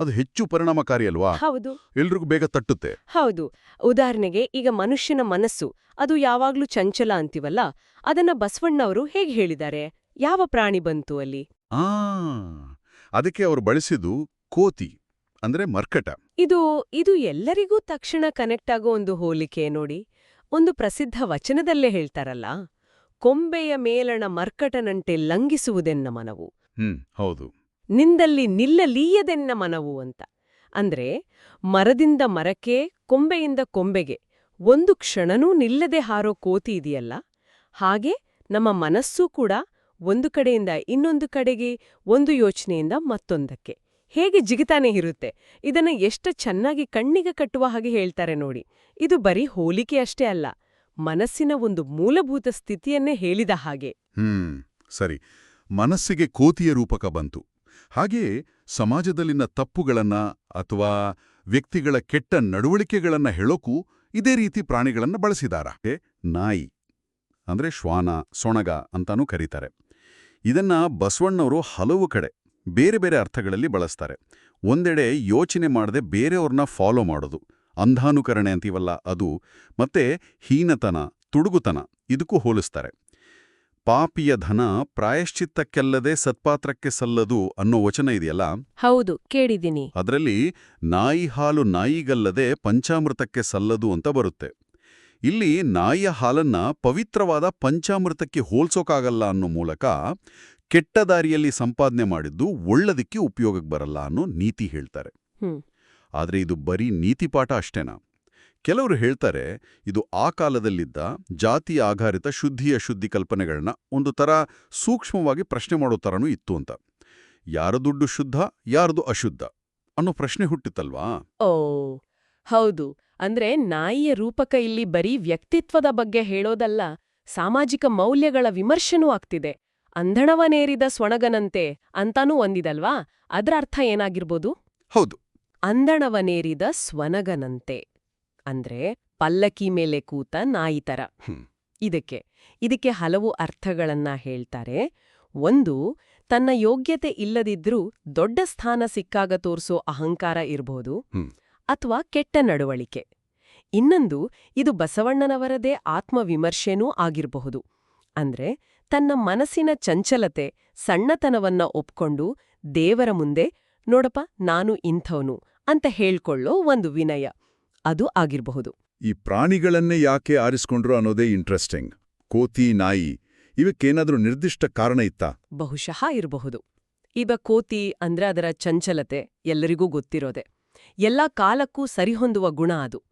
ಅದು ಹೆಚ್ಚು ಪರಿಣಾಮಕಾರಿ ಅಲ್ವಾ? ಹೌದು. ಎಲ್ರಿಗೂ ಬೇಗ ತಟ್ಟುತ್ತೆ. ಹೌದು. ಉದಾಹರಣೆಗೆ ಈಗ ಮನುಷ್ಯನ ಮನಸ್ಸು ಅದು ಯಾವಾಗ್ಲೂ ಚಂಚಲ ಅಂತೀವಲ್ಲ? ಅದನ್ನ ಬಸವಣ್ಣವರು ಹೇಗೆ ಹೇಳಿದ್ದಾರೆ? ಯಾವ ಪ್ರಾಣಿ ಬಂತು ಅಲ್ಲಿ? ಆ ಅದಕ್ಕೆ ಅವರು ಬಳಸಿದ್ದು ಕೋತಿ ಅಂದ್ರೆ ಮರ್ಕಟ. ಇದು ಇದು ಎಲ್ಲರಿಗೂ ತಕ್ಷಣ ಕನೆಕ್ಟ್ ಆಗೋ ಒಂದು ಹೋಲಿಕೆ ನೋಡಿ. ಒಂದು ಪ್ರಸಿದ್ಧ ವಚನದಲ್ಲೇ ಹೇಳ್ತಾರಲ್ಲ ಕೊಂಬೆಯ ಮೇಲಣ ಮರ್ಕಟನಂಟೆ ಲಂಘಿಸುವುದೆನ್ನ ಮನವು. ಹೌದು. ನಿಂದಲ್ಲಿ ನಿಲ್ಲಲೀಯದೆನ್ನ ಮನವು ಅಂತ. ಅಂದ್ರೆ ಮರದಿಂದ ಮರಕ್ಕೆ ಕೊಂಬೆಯಿಂದ ಕೊಂಬೆಗೆ ಒಂದು ಕ್ಷಣನೂ ನಿಲ್ಲದೆ ಹಾರೋ ಕೋತಿ ಇದೆಯಲ್ಲ ಹಾಗೆ ನಮ್ಮ ಮನಸ್ಸೂ ಕೂಡ ಒಂದು ಕಡೆಯಿಂದ ಇನ್ನೊಂದು ಕಡೆಗೆ ಒಂದು ಯೋಚನೆಯಿಂದ ಮತ್ತೊಂದಕ್ಕೆ. ಹೇಗೆ ಜಿಗಿತಾನೆ ಇರುತ್ತೆ? ಇದನ್ನ ಎಷ್ಟು ಚೆನ್ನಾಗಿ ಕಣ್ಣಿಗೆ ಕಟ್ಟುವ ಹಾಗೆ ಹೇಳ್ತಾರೆ ನೋಡಿ. ಇದು ಬರೀ ಹೋಲಿಕೆ ಅಷ್ಟೇ ಅಲ್ಲ, ಮನಸ್ಸಿನ ಒಂದು ಮೂಲಭೂತ ಸ್ಥಿತಿಯನ್ನೇ ಹೇಳಿದ ಹಾಗೆ. ಹ್ಮ್, ಸರಿ. ಮನಸ್ಸಿಗೆ ಕೋತಿಯ ರೂಪಕ ಬಂತು. ಹಾಗೆಯೇ ಸಮಾಜದಲ್ಲಿನ ತಪ್ಪುಗಳನ್ನ ಅಥವಾ ವ್ಯಕ್ತಿಗಳ ಕೆಟ್ಟ ನಡವಳಿಕೆಗಳನ್ನ ಹೇಳೋಕು ಇದೇ ರೀತಿ ಪ್ರಾಣಿಗಳನ್ನ ಬಳಸಿದಾರ. ನಾಯಿ, ಅಂದ್ರೆ ಶ್ವಾನ, ಸೊಣಗ ಅಂತಾನೂ ಕರೀತಾರೆ. ಇದನ್ನ ಬಸವಣ್ಣವರು ಹಲವು ಕಡೆ ಬೇರೆ ಬೇರೆ ಅರ್ಥಗಳಲ್ಲಿ ಬಳಸ್ತಾರೆ. ಒಂದೆಡೆ ಯೋಚನೆ ಮಾಡದೆ ಬೇರೆಯವ್ರನ್ನ ಫಾಲೋ ಮಾಡೋದು. ಅಂಧಾನುಕರಣೆ ಅಂತೀವಲ್ಲ ಅದು. ಮತ್ತೆ ಹೀನತನ ತುಡುಗುತನ ಇದಕ್ಕೂ ಹೋಲಿಸ್ತಾರೆ. ಪಾಪಿಯ ಧನ ಪ್ರಾಯಶ್ಚಿತ್ತಕ್ಕೆಲ್ಲದೆ ಸತ್ಪಾತ್ರಕ್ಕೆ ಸಲ್ಲದು ಅನ್ನೋ ವಚನ ಇದೆಯಲ್ಲ? ಹೌದು ಕೇಳಿದ್ದೀನಿ. ಅದರಲ್ಲಿ ನಾಯಿ ಹಾಲು ನಾಯಿಗಲ್ಲದೆ ಪಂಚಾಮೃತಕ್ಕೆ ಸಲ್ಲದು ಅಂತ ಬರುತ್ತೆ. ಇಲ್ಲಿ ನಾಯಿಯ ಹಾಲನ್ನ ಪವಿತ್ರವಾದ ಪಂಚಾಮೃತಕ್ಕೆ ಹೋಲ್ಸೋಕಾಗಲ್ಲ ಅನ್ನೋ ಮೂಲಕ ಕೆಟ್ಟ ದಾರಿಯಲ್ಲಿ ಸಂಪಾದನೆ ಮಾಡಿದ್ದು ಒಳ್ಳದಕ್ಕೆ ಉಪಯೋಗಕ್ಕೆ ಬರಲ್ಲ ಅನ್ನೋ ನೀತಿ ಹೇಳ್ತಾರೆ. ಹ್ಮ್. ಆದ್ರೆ ಇದು ಬರೀ ನೀತಿಪಾಠ ಅಷ್ಟೇನಾ? ಕೆಲವರು ಹೇಳ್ತಾರೆ ಇದು ಆ ಕಾಲದಲ್ಲಿದ್ದ ಜಾತಿ ಆಧಾರಿತ ಶುದ್ಧಿ ಅಶುದ್ಧಿ ಕಲ್ಪನೆಗಳನ್ನ ಒಂದು ತರ ಸೂಕ್ಷ್ಮವಾಗಿ ಪ್ರಶ್ನೆ ಮಾಡೋ ಥರನೂ ಇತ್ತು ಅಂತ. ಯಾರ ದುಡ್ಡು ಶುದ್ಧ ಯಾರದು ಅಶುದ್ಧ ಅನ್ನೋ ಪ್ರಶ್ನೆ ಹುಟ್ಟಿತಲ್ವಾ ಓ ಹೌದು. ಅಂದ್ರೆ ನಾಯಿಯ ರೂಪಕ ಇಲ್ಲಿ ಬರೀ ವ್ಯಕ್ತಿತ್ವದ ಬಗ್ಗೆ ಹೇಳೋದಲ್ಲ ಸಾಮಾಜಿಕ ಮೌಲ್ಯಗಳ ವಿಮರ್ಶೆನೂ ಆಗ್ತಿದೆ. ಅಂಧಣವನೇರಿದ ಸ್ವಣಗನಂತೆ ಅಂತಾನೂ ಒಂದಿದಲ್ವಾ? ಅದ್ರ ಅರ್ಥ ಏನಾಗಿರ್ಬೋದು? ಹೌದು. ಅಂದಣವನೇರಿದ ಸ್ವನಗನಂತೆ ಅಂದ್ರೆ ಪಲ್ಲಕ್ಕಿ ಮೇಲೆ ಕೂತ ನಾಯಿ ತರ. ಇದಕ್ಕೆ ಇದಕ್ಕೆ ಹಲವು ಅರ್ಥಗಳನ್ನ ಹೇಳ್ತಾರೆ. ಒಂದು ತನ್ನ ಯೋಗ್ಯತೆ ಇಲ್ಲದಿದ್ರೂ ದೊಡ್ಡ ಸ್ಥಾನ ಸಿಕ್ಕಾಗ ತೋರಿಸೋ ಅಹಂಕಾರ ಇರ್ಬೋದು. ಹ್ಮ್. ಅಥವಾ ಕೆಟ್ಟ ನಡವಳಿಕೆ. ಇನ್ನೊಂದು ಇದು ಬಸವಣ್ಣನವರದೇ ಆತ್ಮವಿಮರ್ಶೆನೂ ಆಗಿರಬಹುದು. ಅಂದ್ರೆ ತನ್ನ ಮನಸ್ಸಿನ ಚಂಚಲತೆ ಸಣ್ಣತನವನ್ನ ಒಪ್ಕೊಂಡು ದೇವರ ಮುಂದೆ ನೋಡಪ್ಪ ನಾನು ಇಂಥವನು ಅಂತ ಹೇಳ್ಕೊಳ್ಳೋ ಒಂದು ವಿನಯ. ಅದು ಆಗಿರಬಹುದು. ಈ ಪ್ರಾಣಿಗಳನ್ನೇ ಯಾಕೆ ಆರಿಸ್ಕೊಂಡ್ರು ಅನ್ನೋದೇ ಇಂಟ್ರೆಸ್ಟಿಂಗ್ ಕೋತಿ ನಾಯಿ ಇವಕ್ಕೇನಾದ್ರೂ ನಿರ್ದಿಷ್ಟ ಕಾರಣ ಇತ್ತಾ? ಬಹುಶಃ ಇರಬಹುದು. ಈಗ ಕೋತಿ ಅಂದ್ರೆ ಅದರ ಚಂಚಲತೆ ಎಲ್ಲರಿಗೂ ಗೊತ್ತಿರೋದೆ. ಎಲ್ಲಾ ಕಾಲಕ್ಕೂ ಸರಿಹೊಂದುವ ಗುಣ ಅದು.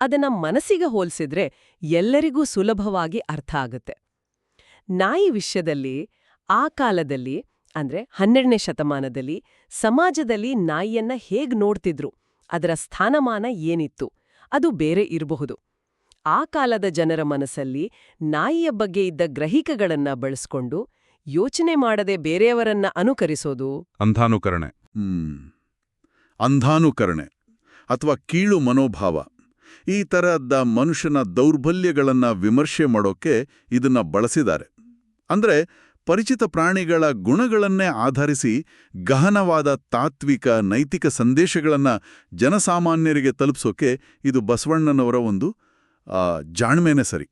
ಅದನ್ನ ಮನಸ್ಸಿಗೆ ಹೋಲಿಸಿದ್ರೆ ಎಲ್ಲರಿಗೂ ಸುಲಭವಾಗಿ ಅರ್ಥ ಆಗುತ್ತೆ. ನಾಯಿ ವಿಷಯದಲ್ಲಿ ಆ ಕಾಲದಲ್ಲಿ, ಅಂದ್ರೆ ಹನ್ನೆರಡನೇ ಶತಮಾನದಲ್ಲಿ ಸಮಾಜದಲ್ಲಿ ನಾಯಿಯನ್ನ ಹೇಗ್ ನೋಡ್ತಿದ್ರು, ಅದರ ಸ್ಥಾನಮಾನ ಏನಿತ್ತು, ಅದು ಬೇರೆ ಇರಬಹುದು. ಆ ಕಾಲದ ಜನರ ಮನಸ್ಸಲ್ಲಿ ನಾಯಿಯ ಬಗ್ಗೆ ಇದ್ದ ಗ್ರಹಿಕೆಗಳನ್ನ ಬಳಸ್ಕೊಂಡು ಯೋಚನೆ ಮಾಡದೆ ಬೇರೆಯವರನ್ನ ಅನುಕರಿಸೋದು? ಅಂಧಾನುಕರಣೆ. ಅಂಧಾನುಕರಣೆ ಅಥವಾ ಕೀಳು ಮನೋಭಾವ. ಈ ತರಹದ ಮನುಷ್ಯನ ದೌರ್ಬಲ್ಯಗಳನ್ನ ವಿಮರ್ಶೆ ಮಾಡೋಕೆ ಇದನ್ನ ಬಳಸಿದ್ದಾರೆ. ಅಂದ್ರೆ ಪರಿಚಿತ ಪ್ರಾಣಿಗಳ ಗುಣಗಳನ್ನೇ ಆಧರಿಸಿ ಗಹನವಾದ ತಾತ್ವಿಕ ನೈತಿಕ ಸಂದೇಶಗಳನ್ನ ಜನಸಾಮಾನ್ಯರಿಗೆ ತಲುಪಿಸೋಕೆ ಇದು ಬಸವಣ್ಣನವರ ಒಂದು ಜಾಣ್ಮೇನೆ ಸರಿ.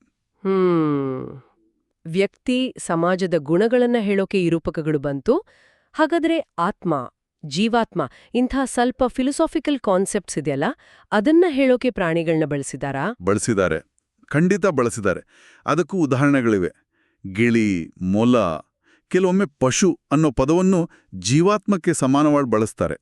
ವ್ಯಕ್ತಿ ಸಮಾಜದ ಗುಣಗಳನ್ನ ಹೇಳೋಕೆ ಈ ರೂಪಕಗಳು ಬಂತು. ಹಾಗಾದ್ರೆ ಆತ್ಮ ಜೀವಾತ್ಮ ಇಂಥ ಸ್ವಲ್ಪ ಫಿಲಸಾಫಿಕಲ್ ಕಾನ್ಸೆಪ್ಟ್ಸ್ ಇದೆಯಲ್ಲ ಅದನ್ನ ಹೇಳೋಕೆ ಪ್ರಾಣಿಗಳನ್ನ ಬಳಸಿದಾರಾ? ಬಳಸಿದ್ದಾರೆ. ಖಂಡಿತ ಬಳಸಿದ್ದಾರೆ. ಅದಕ್ಕೂ ಉದಾಹರಣೆಗಳಿವೆ. ಗಿಳಿ ಮೊಲ ಕೆಲವೊಮ್ಮೆ ಪಶು ಅನ್ನೋ ಪದವನ್ನು ಜೀವಾತ್ಮಕ್ಕೆ ಸಮಾನವಾಗಿ ಬಳಸ್ತಾರೆ.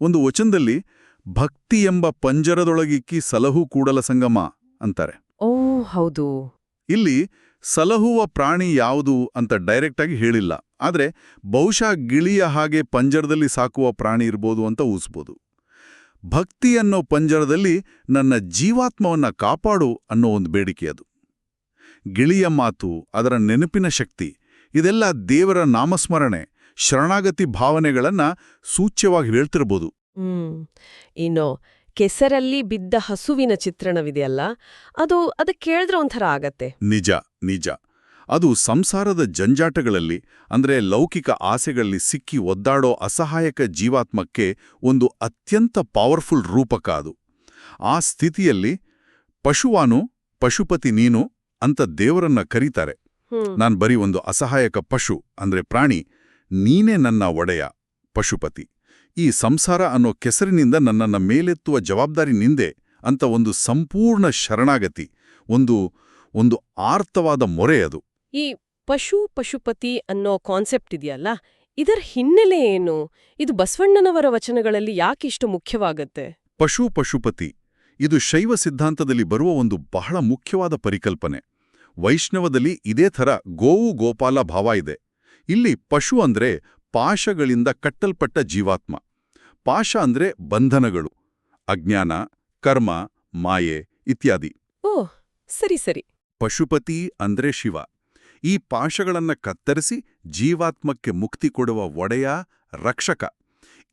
ಒಂದು ವಚನದಲ್ಲಿ ಭಕ್ತಿ ಎಂಬ ಪಂಜರದೊಳಗಿಕ್ಕಿ ಸಲಹು ಕೂಡಲ ಸಂಗಮ ಅಂತಾರೆ. ಓ ಹೌದು. ಇಲ್ಲಿ ಸಲಹುವ ಪ್ರಾಣಿ ಯಾವುದು ಅಂತ ಡೈರೆಕ್ಟಾಗಿ ಹೇಳಿಲ್ಲ. ಆದ್ರೆ ಬಹುಶಃ ಗಿಳಿಯ ಹಾಗೆ ಪಂಜರದಲ್ಲಿ ಸಾಕುವ ಪ್ರಾಣಿ ಇರ್ಬೋದು ಅಂತ ಊಹಿಸ್ಬೋದು. ಭಕ್ತಿ ಅನ್ನೋ ಪಂಜರದಲ್ಲಿ ನನ್ನ ಜೀವಾತ್ಮವನ್ನ ಕಾಪಾಡು ಅನ್ನೋ ಒಂದು ಬೇಡಿಕೆ ಅದು. ಗಿಳಿಯ ಮಾತು ಅದರ ನೆನಪಿನ ಶಕ್ತಿ ಇದೆಲ್ಲ ದೇವರ ನಾಮಸ್ಮರಣೆ ಶರಣಾಗತಿ ಭಾವನೆಗಳನ್ನ ಸೂಚ್ಯವಾಗಿ ಹೇಳ್ತಿರ್ಬೋದು. ಇನ್ನು ಕೆಸರಲ್ಲಿ ಬಿದ್ದ ಹಸುವಿನ ಚಿತ್ರಣವಿದೆಯಲ್ಲ ಅದು ಅದು ಕೇಳಿದ್ರೆ ಒಂಥರ ಆಗತ್ತೆ. ನಿಜ ನಿಜ. ಅದು ಸಂಸಾರದ ಜಂಜಾಟಗಳಲ್ಲಿ ಅಂದ್ರೆ ಲೌಕಿಕ ಆಸೆಗಳಲ್ಲಿ ಸಿಕ್ಕಿ ಒದ್ದಾಡೋ ಅಸಹಾಯಕ ಜೀವಾತ್ಮಕ್ಕೆ ಒಂದು ಅತ್ಯಂತ ಪವರ್ಫುಲ್ ರೂಪಕ ಅದು. ಆ ಸ್ಥಿತಿಯಲ್ಲಿ ಪಶುವಾನು ಪಶುಪತಿ ನೀನು ಅಂತ ದೇವರನ್ನ ಕರೀತಾರೆ. ನಾನ್ ಬರೀ ಒಂದು ಅಸಹಾಯಕ ಪಶು ಅಂದ್ರೆ ಪ್ರಾಣಿ ನೀನೇ ನನ್ನ ಒಡೆಯ ಪಶುಪತಿ. ಈ ಸಂಸಾರ ಅನ್ನೋ ಕೆಸರಿನಿಂದ ನನ್ನನ್ನ ಮೇಲೆತ್ತುವ ಜವಾಬ್ದಾರಿ ನಿಂದೆ ಅಂತ ಒಂದು ಸಂಪೂರ್ಣ ಶರಣಾಗತಿ ಒಂದು ಒಂದು ಆರ್ತವಾದ ಮೊರೆ ಅದು. ಈ ಪಶು ಪಶುಪತಿ ಅನ್ನೋ ಕಾನ್ಸೆಪ್ಟ್ ಇದೆಯಲ್ಲ ಇದರ ಹಿನ್ನೆಲೆ ಏನು? ಇದು ಬಸವಣ್ಣನವರ ವಚನಗಳಲ್ಲಿ ಯಾಕಿಷ್ಟು ಮುಖ್ಯವಾಗತ್ತೆ? ಪಶು ಪಶುಪತಿ ಇದು ಶೈವ ಸಿದ್ಧಾಂತದಲ್ಲಿ ಬರುವ ಒಂದು ಬಹಳ ಮುಖ್ಯವಾದ ಪರಿಕಲ್ಪನೆ. ವೈಷ್ಣವದಲ್ಲಿ ಇದೇ ಥರ ಗೋವು ಗೋಪಾಲ ಭಾವ ಇದೆ. ಇಲ್ಲಿ ಪಶು ಅಂದ್ರೆ ಪಾಶಗಳಿಂದ ಕಟ್ಟಲ್ಪಟ್ಟ ಜೀವಾತ್ಮ. ಪಾಶ ಅಂದ್ರೆ ಬಂಧನಗಳು. ಅಜ್ಞಾನ ಕರ್ಮ ಮಾಯೆ ಇತ್ಯಾದಿ. ಓ ಸರಿ ಸರಿ. ಪಶುಪತಿ ಅಂದ್ರೆ ಶಿವ. ಈ ಪಾಶಗಳನ್ನ ಕತ್ತರಿಸಿ ಜೀವಾತ್ಮಕ್ಕೆ ಮುಕ್ತಿ ಕೊಡುವ ಒಡೆಯ ರಕ್ಷಕ.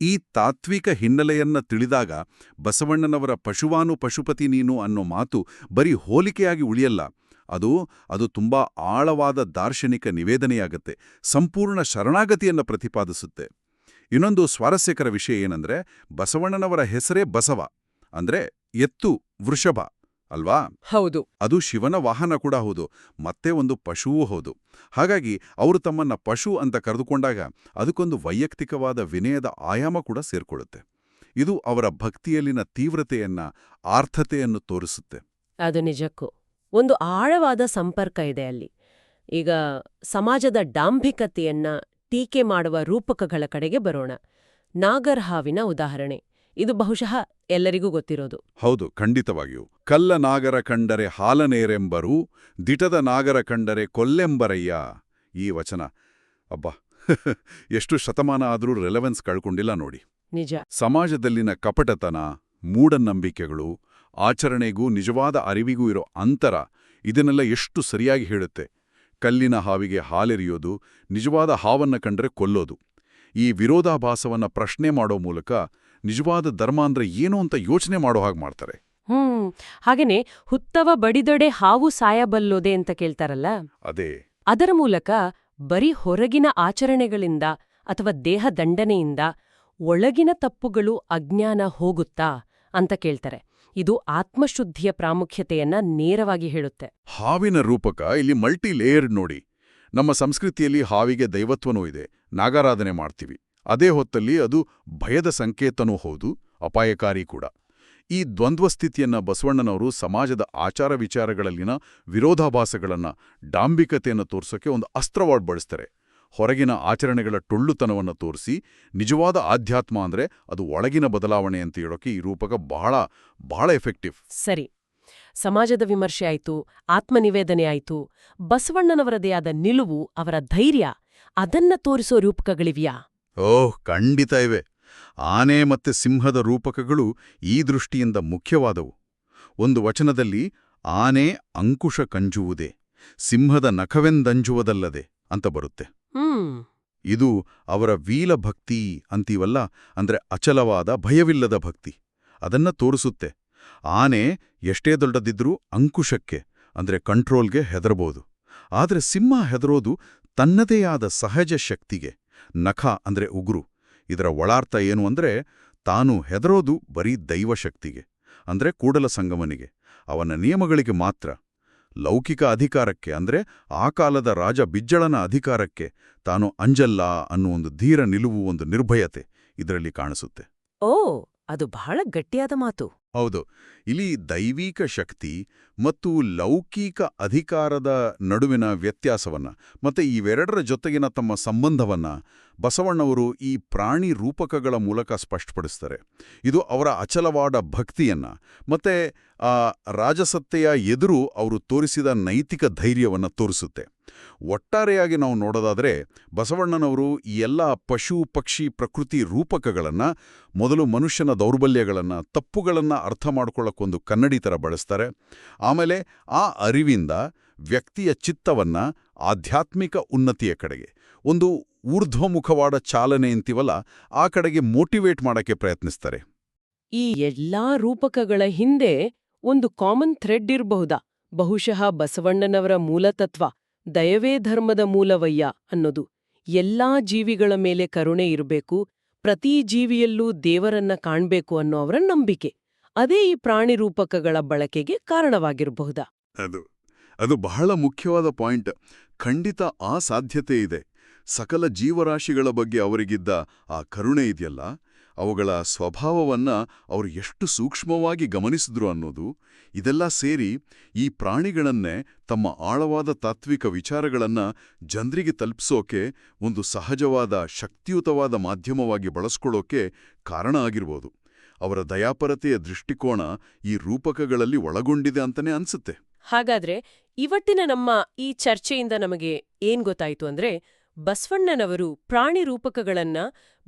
ಈ ತಾತ್ವಿಕ ಹಿನ್ನೆಲೆಯನ್ನ ತಿಳಿದಾಗ ಬಸವಣ್ಣನವರ ಪಶುವಾನು ಪಶುಪತಿ ನೀನು ಅನ್ನೋ ಮಾತು ಬರೀ ಹೋಲಿಕೆಯಾಗಿ ಉಳಿಯಲ್ಲ. ಅದು ಅದು ತುಂಬಾ ಆಳವಾದ ದಾರ್ಶನಿಕ ನಿವೇದನೆಯಾಗತ್ತೆ. ಸಂಪೂರ್ಣ ಶರಣಾಗತಿಯನ್ನ ಪ್ರತಿಪಾದಿಸುತ್ತೆ. ಇನ್ನೊಂದು ಸ್ವಾರಸ್ಯಕರ ವಿಷಯ ಏನಂದ್ರೆ ಬಸವಣ್ಣನವರ ಹೆಸರೇ ಬಸವ ಅಂದ್ರೆ ಎತ್ತು ವೃಷಭ ಅಲ್ವಾ? ಹೌದು. ಅದು ಶಿವನ ವಾಹನ ಕೂಡ ಹೌದು ಮತ್ತೆ ಒಂದು ಪಶುವೂ ಹೌದು. ಹಾಗಾಗಿ ಅವರು ತಮ್ಮನ್ನ ಪಶು ಅಂತ ಕರೆದುಕೊಂಡಾಗ ಅದಕ್ಕೊಂದು ವೈಯಕ್ತಿಕವಾದ ವಿನಯದ ಆಯಾಮ ಕೂಡ ಸೇರ್ಕೊಳ್ಳುತ್ತೆ. ಇದು ಅವರ ಭಕ್ತಿಯಲ್ಲಿನ ತೀವ್ರತೆಯನ್ನ ಆರ್ಥತೆಯನ್ನು ತೋರಿಸುತ್ತೆ. ಅದು ನಿಜಕ್ಕೂ. ಒಂದು ಆಳವಾದ ಸಂಪರ್ಕ ಇದೆ ಅಲ್ಲಿ. ಈಗ ಸಮಾಜದ ಡಾಂಭಿಕತೆಯನ್ನ ಟೀಕೆ ಮಾಡುವ ರೂಪಕಗಳ ಕಡೆಗೆ ಬರೋಣ. ನಾಗರ್ಹಾವಿನ ಉದಾಹರಣೆ. ಇದು ಬಹುಶಃ ಎಲ್ಲರಿಗೂ ಗೊತ್ತಿರೋದು. ಹೌದು ಖಂಡಿತವಾಗಿಯೂ. ಕಲ್ಲ ನಾಗರ ಕಂಡರೆ ಹಾಲನೇರೆಂಬರು ದಿಟದ ನಾಗರ ಕಂಡರೆ ಕೊಲ್ಲೆಂಬರಯ್ಯ. ಈ ವಚನ. ಅಬ್ಬಾ ಎಷ್ಟು ಶತಮಾನ ಆದರೂ ರೆಲೆವೆನ್ಸ್ ಕಳ್ಕೊಂಡಿಲ್ಲ ನೋಡಿ. ನಿಜ. ಸಮಾಜದಲ್ಲಿನ ಕಪಟತನ ಮೂಢನಂಬಿಕೆಗಳು ಆಚರಣೆಗೂ ನಿಜವಾದ ಅರಿವಿಗೂ ಇರೋ ಅಂತರ ಇದನ್ನೆಲ್ಲ ಎಷ್ಟು ಸರಿಯಾಗಿ ಹೇಳುತ್ತೆ. ಕಲ್ಲಿನ ಹಾವಿಗೆ ಹಾಲೆರಿಯೋದು ನಿಜವಾದ ಹಾವನ್ನ ಕಂಡ್ರೆ ಕೊಲ್ಲೋದು. ಈ ವಿರೋಧಾಭಾಸವನ್ನ ಪ್ರಶ್ನೆ ಮಾಡೋ ಮೂಲಕ ನಿಜವಾದ ಧರ್ಮ ಅಂದ್ರೆ ಏನು ಅಂತ ಯೋಚನೆ ಮಾಡೋ ಹಾಗೆ ಮಾಡ್ತಾರೆ. ಹ್ಮ್ ಹಾಗೇನೆ ಹುತ್ತವ ಬಡಿದೊಡೆ ಹಾವು ಸಾಯಬಲ್ಲೋದೆ ಅಂತ ಕೇಳ್ತಾರಲ್ಲ? ಅದೇ. ಅದರ ಮೂಲಕ ಬರೀ ಹೊರಗಿನ ಆಚರಣೆಗಳಿಂದ ಅಥವಾ ದೇಹ ದಂಡನೆಯಿಂದ ಒಳಗಿನ ತಪ್ಪುಗಳು ಅಜ್ಞಾನ ಹೋಗುತ್ತಾ ಅಂತ ಕೇಳ್ತಾರೆ. ಇದು ಆತ್ಮಶುದ್ಧಿಯ ಪ್ರಾಮುಖ್ಯತೆಯನ್ನ ನೇರವಾಗಿ ಹೇಳುತ್ತೆ. ಹಾವಿನ ರೂಪಕ ಇಲ್ಲಿ ಮಲ್ಟಿ ಲೇಯರ್ಡ್ ನೋಡಿ. ನಮ್ಮ ಸಂಸ್ಕೃತಿಯಲ್ಲಿ ಹಾವಿಗೆ ದೈವತ್ವನೂ ಇದೆ. ನಾಗಾರಾಧನೆ ಮಾಡ್ತೀವಿ. ಅದೇ ಹೊತ್ತಲ್ಲಿ ಅದು ಭಯದ ಸಂಕೇತನೂ ಹೌದು, ಅಪಾಯಕಾರಿ ಕೂಡ. ಈ ದ್ವಂದ್ವ ಸ್ಥಿತಿಯನ್ನ ಬಸವಣ್ಣನವರು ಸಮಾಜದ ಆಚಾರ ವಿಚಾರಗಳಲ್ಲಿನ ವಿರೋಧಾಭಾಸಗಳನ್ನ, ಡಾಂಬಿಕತೆಯನ್ನು ತೋರ್ಸೋಕೆ ಒಂದು ಅಸ್ತ್ರವಾಡ್ ಬಳಸ್ತಾರೆ. ಹೊರಗಿನ ಆಚರಣೆಗಳ ಟೊಳ್ಳುತನವನ್ನು ತೋರಿಸಿ ನಿಜವಾದ ಆಧ್ಯಾತ್ಮ ಅಂದ್ರೆ ಅದು ಒಳಗಿನ ಬದಲಾವಣೆ ಅಂತ ಹೇಳೋಕೆ ಈ ರೂಪಕ ಬಹಳ ಬಹಳ ಎಫೆಕ್ಟಿವ್ ಸರಿ. ಸಮಾಜದ ವಿಮರ್ಶೆ ಆಯ್ತು ಆತ್ಮನಿವೇದನೆ ಆಯಿತು ಬಸವಣ್ಣನವರದೇ ಆದ ನಿಲುವು ಅವರ ಧೈರ್ಯ ಅದನ್ನ ತೋರಿಸೋ ರೂಪಕಗಳಿವ್ಯಾ? ಓಹ್ ಖಂಡಿತ ಇವೆ. ಆನೆ ಮತ್ತೆ ಸಿಂಹದ ರೂಪಕಗಳು ಈ ದೃಷ್ಟಿಯಿಂದ ಮುಖ್ಯವಾದವು. ಒಂದು ವಚನದಲ್ಲಿ ಆನೆ ಅಂಕುಶ ಕಂಜುವುದೇ ಸಿಂಹದ ನಖವೆಂದಂಜುವುದಲ್ಲದೆ ಅಂತ ಬರುತ್ತೆ. ಇದು ಅವರ ವೀಲ ಭಕ್ತಿ ಅಂತೀವಲ್ಲ, ಅಂದ್ರೆ ಅಚಲವಾದ ಭಯವಿಲ್ಲದ ಭಕ್ತಿ. ಅದನ್ನ ತೋರಿಸುತ್ತೆ. ಆನೆ ಎಷ್ಟೇ ದೊಡ್ಡದಿದ್ರೂ ಅಂಕುಶಕ್ಕೆ, ಅಂದ್ರೆ ಕಂಟ್ರೋಲ್ಗೆ ಹೆದರಬಹುದು ಆದರೆ ಸಿಂಹ ಹೆದರೋದು ತನ್ನದೇ ಆದ ಸಹಜ ಶಕ್ತಿಗೆ, ನಖ ಅಂದ್ರೆ ಉಗುರು. ಇದರ ಒಳಾರ್ಥ ಏನು ಅಂದ್ರೆ ತಾನು ಹೆದರೋದು ಬರೀ ದೈವಶಕ್ತಿಗೆ, ಅಂದ್ರೆ ಕೂಡಲ ಸಂಗಮನಿಗೆ. ಅವನ ನಿಯಮಗಳಿಗೆ ಮಾತ್ರ. ಲೌಕಿಕ ಅಧಿಕಾರಕ್ಕೆ ಅಂದ್ರೆ ಆ ಕಾಲದ ರಾಜ ಬಿಜ್ಜಳನ ಅಧಿಕಾರಕ್ಕೆ ತಾನು ಅಂಜಲ್ಲ ಅನ್ನೋ ಒಂದು ಧೀರ ನಿಲುವು ಒಂದು ನಿರ್ಭಯತೆ ಇದರಲ್ಲಿ ಕಾಣಿಸುತ್ತೆ. ಓ ಅದು ಬಹಳ ಗಟ್ಟಿಯಾದ ಮಾತು. ಹೌದು. ಇಲ್ಲಿ ದೈವಿಕ ಶಕ್ತಿ ಮತ್ತು ಲೌಕಿಕ ಅಧಿಕಾರದ ನಡುವಿನ ವ್ಯತ್ಯಾಸವನ್ನ ಮತ್ತೆ ಇವೆರಡರ ಜೊತೆಗಿನ ತಮ್ಮ ಸಂಬಂಧವನ್ನ ಬಸವಣ್ಣವರು ಈ ಪ್ರಾಣಿ ರೂಪಕಗಳ ಮೂಲಕ ಸ್ಪಷ್ಟಪಡಿಸ್ತಾರೆ. ಇದು ಅವರ ಅಚಲವಾದ ಭಕ್ತಿಯನ್ನ, ಮತ್ತೆ ಆ ರಾಜಸತ್ತೆಯ ಎದುರು ಅವರು ತೋರಿಸಿದ ನೈತಿಕ ಧೈರ್ಯವನ್ನ ತೋರಿಸುತ್ತೆ. ಒಟ್ಟಾರೆಯಾಗಿ ನಾವು ನೋಡೋದಾದ್ರೆ, ಬಸವಣ್ಣನವರು ಈ ಎಲ್ಲ ಪಶು, ಪಕ್ಷಿ, ಪ್ರಕೃತಿ ರೂಪಕಗಳನ್ನ, ಮೊದಲು ಮನುಷ್ಯನ ದೌರ್ಬಲ್ಯಗಳನ್ನ, ತಪ್ಪುಗಳನ್ನ ಅರ್ಥ ಮಾಡ್ಕೊಳ್ಳೋಕ್ಕೊಂದು ಕನ್ನಡಿ ಥರ ಬಳಸ್ತಾರೆ. ಆಮೇಲೆ ಆ ಅರಿವಿಂದ ವ್ಯಕ್ತಿಯ ಚಿತ್ತವನ್ನ, ಆಧ್ಯಾತ್ಮಿಕ ಉನ್ನತಿಯ ಕಡೆಗೆ, ಒಂದು ಊರ್ಧ್ವಮುಖವಾದ ಚಾಲನೆ ಅಂತೀವಲ್ಲ ಆ ಕಡೆಗೆ ಮೋಟಿವೇಟ್ ಮಾಡಕ್ಕೆ ಪ್ರಯತ್ನಿಸ್ತಾರೆ. ಈ ಎಲ್ಲಾ ರೂಪಕಗಳ ಹಿಂದೆ ಒಂದು ಕಾಮನ್ ಥ್ರೆಡ್ ಇರಬಹುದಾ? ಬಹುಶಃ ಬಸವಣ್ಣನವರ ಮೂಲತತ್ವ ದಯವೇ ಧರ್ಮದ ಮೂಲವಯ್ಯ ಅನ್ನೋದು. ಎಲ್ಲಾ ಜೀವಿಗಳ ಮೇಲೆ ಕರುಣೆ ಇರಬೇಕು ಪ್ರತಿ ಜೀವಿಯಲ್ಲೂ ದೇವರನ್ನ ಕಾಣ್ಬೇಕು ಅನ್ನೋ ಅವರ ನಂಬಿಕೆ. ಅದೇ ಈ ಪ್ರಾಣಿ ರೂಪಕಗಳ ಬಳಕೆಗೆ ಕಾರಣವಾಗಿರಬಹುದಾ? ಅದು ಅದು ಬಹಳ ಮುಖ್ಯವಾದ ಪಾಯಿಂಟ್. ಖಂಡಿತ ಆ ಸಾಧ್ಯತೆ ಇದೆ. ಸಕಲ ಜೀವರಾಶಿಗಳ ಬಗ್ಗೆ ಅವರಿಗಿದ್ದ ಆ ಕರುಣೆ ಇದೆಯಲ್ಲ? ಅವುಗಳ ಸ್ವಭಾವವನ್ನ ಅವರು ಎಷ್ಟು ಸೂಕ್ಷ್ಮವಾಗಿ ಗಮನಿಸಿದ್ರು ಅನ್ನೋದು, ಇದೆಲ್ಲ ಸೇರಿ ಈ ಪ್ರಾಣಿಗಳನ್ನೇ ತಮ್ಮ ಆಳವಾದ ತಾತ್ವಿಕ ವಿಚಾರಗಳನ್ನ ಜನರಿಗೆ ತಲುಪಿಸೋಕೆ, ಒಂದು ಸಹಜವಾದ, ಶಕ್ತಿಯುತವಾದ ಮಾಧ್ಯಮವಾಗಿ ಬಳಸ್ಕೊಳ್ಳೋಕೆ ಕಾರಣ ಆಗಿರ್ಬೋದು. ಅವರ ದಯಾಪರತೆಯ ದೃಷ್ಟಿಕೋನ ಈ ರೂಪಕಗಳಲ್ಲಿ ಒಳಗೊಂಡಿದೆ ಅಂತಲೇ ಅನ್ಸುತ್ತೆ. ಹಾಗಾದ್ರೆ ಇವತ್ತಿನ ನಮ್ಮ ಈ ಚರ್ಚೆಯಿಂದ ನಮಗೆ ಏನ್ ಗೊತ್ತಾಯಿತು ಅಂದ್ರೆ ಬಸವಣ್ಣನವರು ಪ್ರಾಣಿ ರೂಪಕಗಳನ್ನ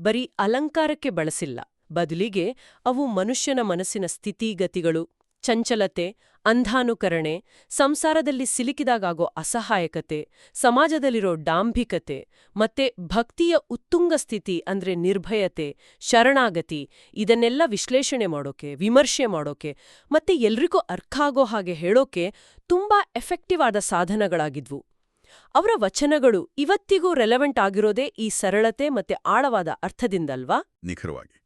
ಬರೀ ಅಲಂಕಾರಕ್ಕೆ ಬಳಸಿಲ್ಲ. ಬದಲಿಗೆ ಅವು ಮನುಷ್ಯನ ಮನಸ್ಸಿನ ಸ್ಥಿತಿಗತಿಗಳು, ಚಂಚಲತೆ, ಅಂಧಾನುಕರಣೆ, ಸಂಸಾರದಲ್ಲಿ ಸಿಲುಕಿದಾಗೋ ಅಸಹಾಯಕತೆ, ಸಮಾಜದಲ್ಲಿರೋ ಡಾಂಭಿಕತೆ, ಮತ್ತೆ ಭಕ್ತಿಯ ಉತ್ತುಂಗ ಸ್ಥಿತಿ ಅಂದ್ರೆ ನಿರ್ಭಯತೆ, ಶರಣಾಗತಿ, ಇದನ್ನೆಲ್ಲ ವಿಶ್ಲೇಷಣೆ ಮಾಡೋಕೆ, ವಿಮರ್ಶೆ ಮಾಡೋಕೆ, ಮತ್ತೆ ಎಲ್ರಿಗೂ ಅರ್ಥ ಆಗೋ ಹಾಗೆ ಹೇಳೋಕೆ ತುಂಬಾ ಎಫೆಕ್ಟಿವ್ ಆದ ಸಾಧನಗಳಾಗಿದ್ವು. ಅವರ ವಚನಗಳು ಇವತ್ತಿಗೂ ರೆಲೆವೆಂಟ್ ಆಗಿರೋದೇ ಈ ಸರಳತೆ ಮತ್ತೆ ಆಳವಾದ ಅರ್ಥದಿಂದಲ್ವಾ? ನಿಖರವಾಗಿ.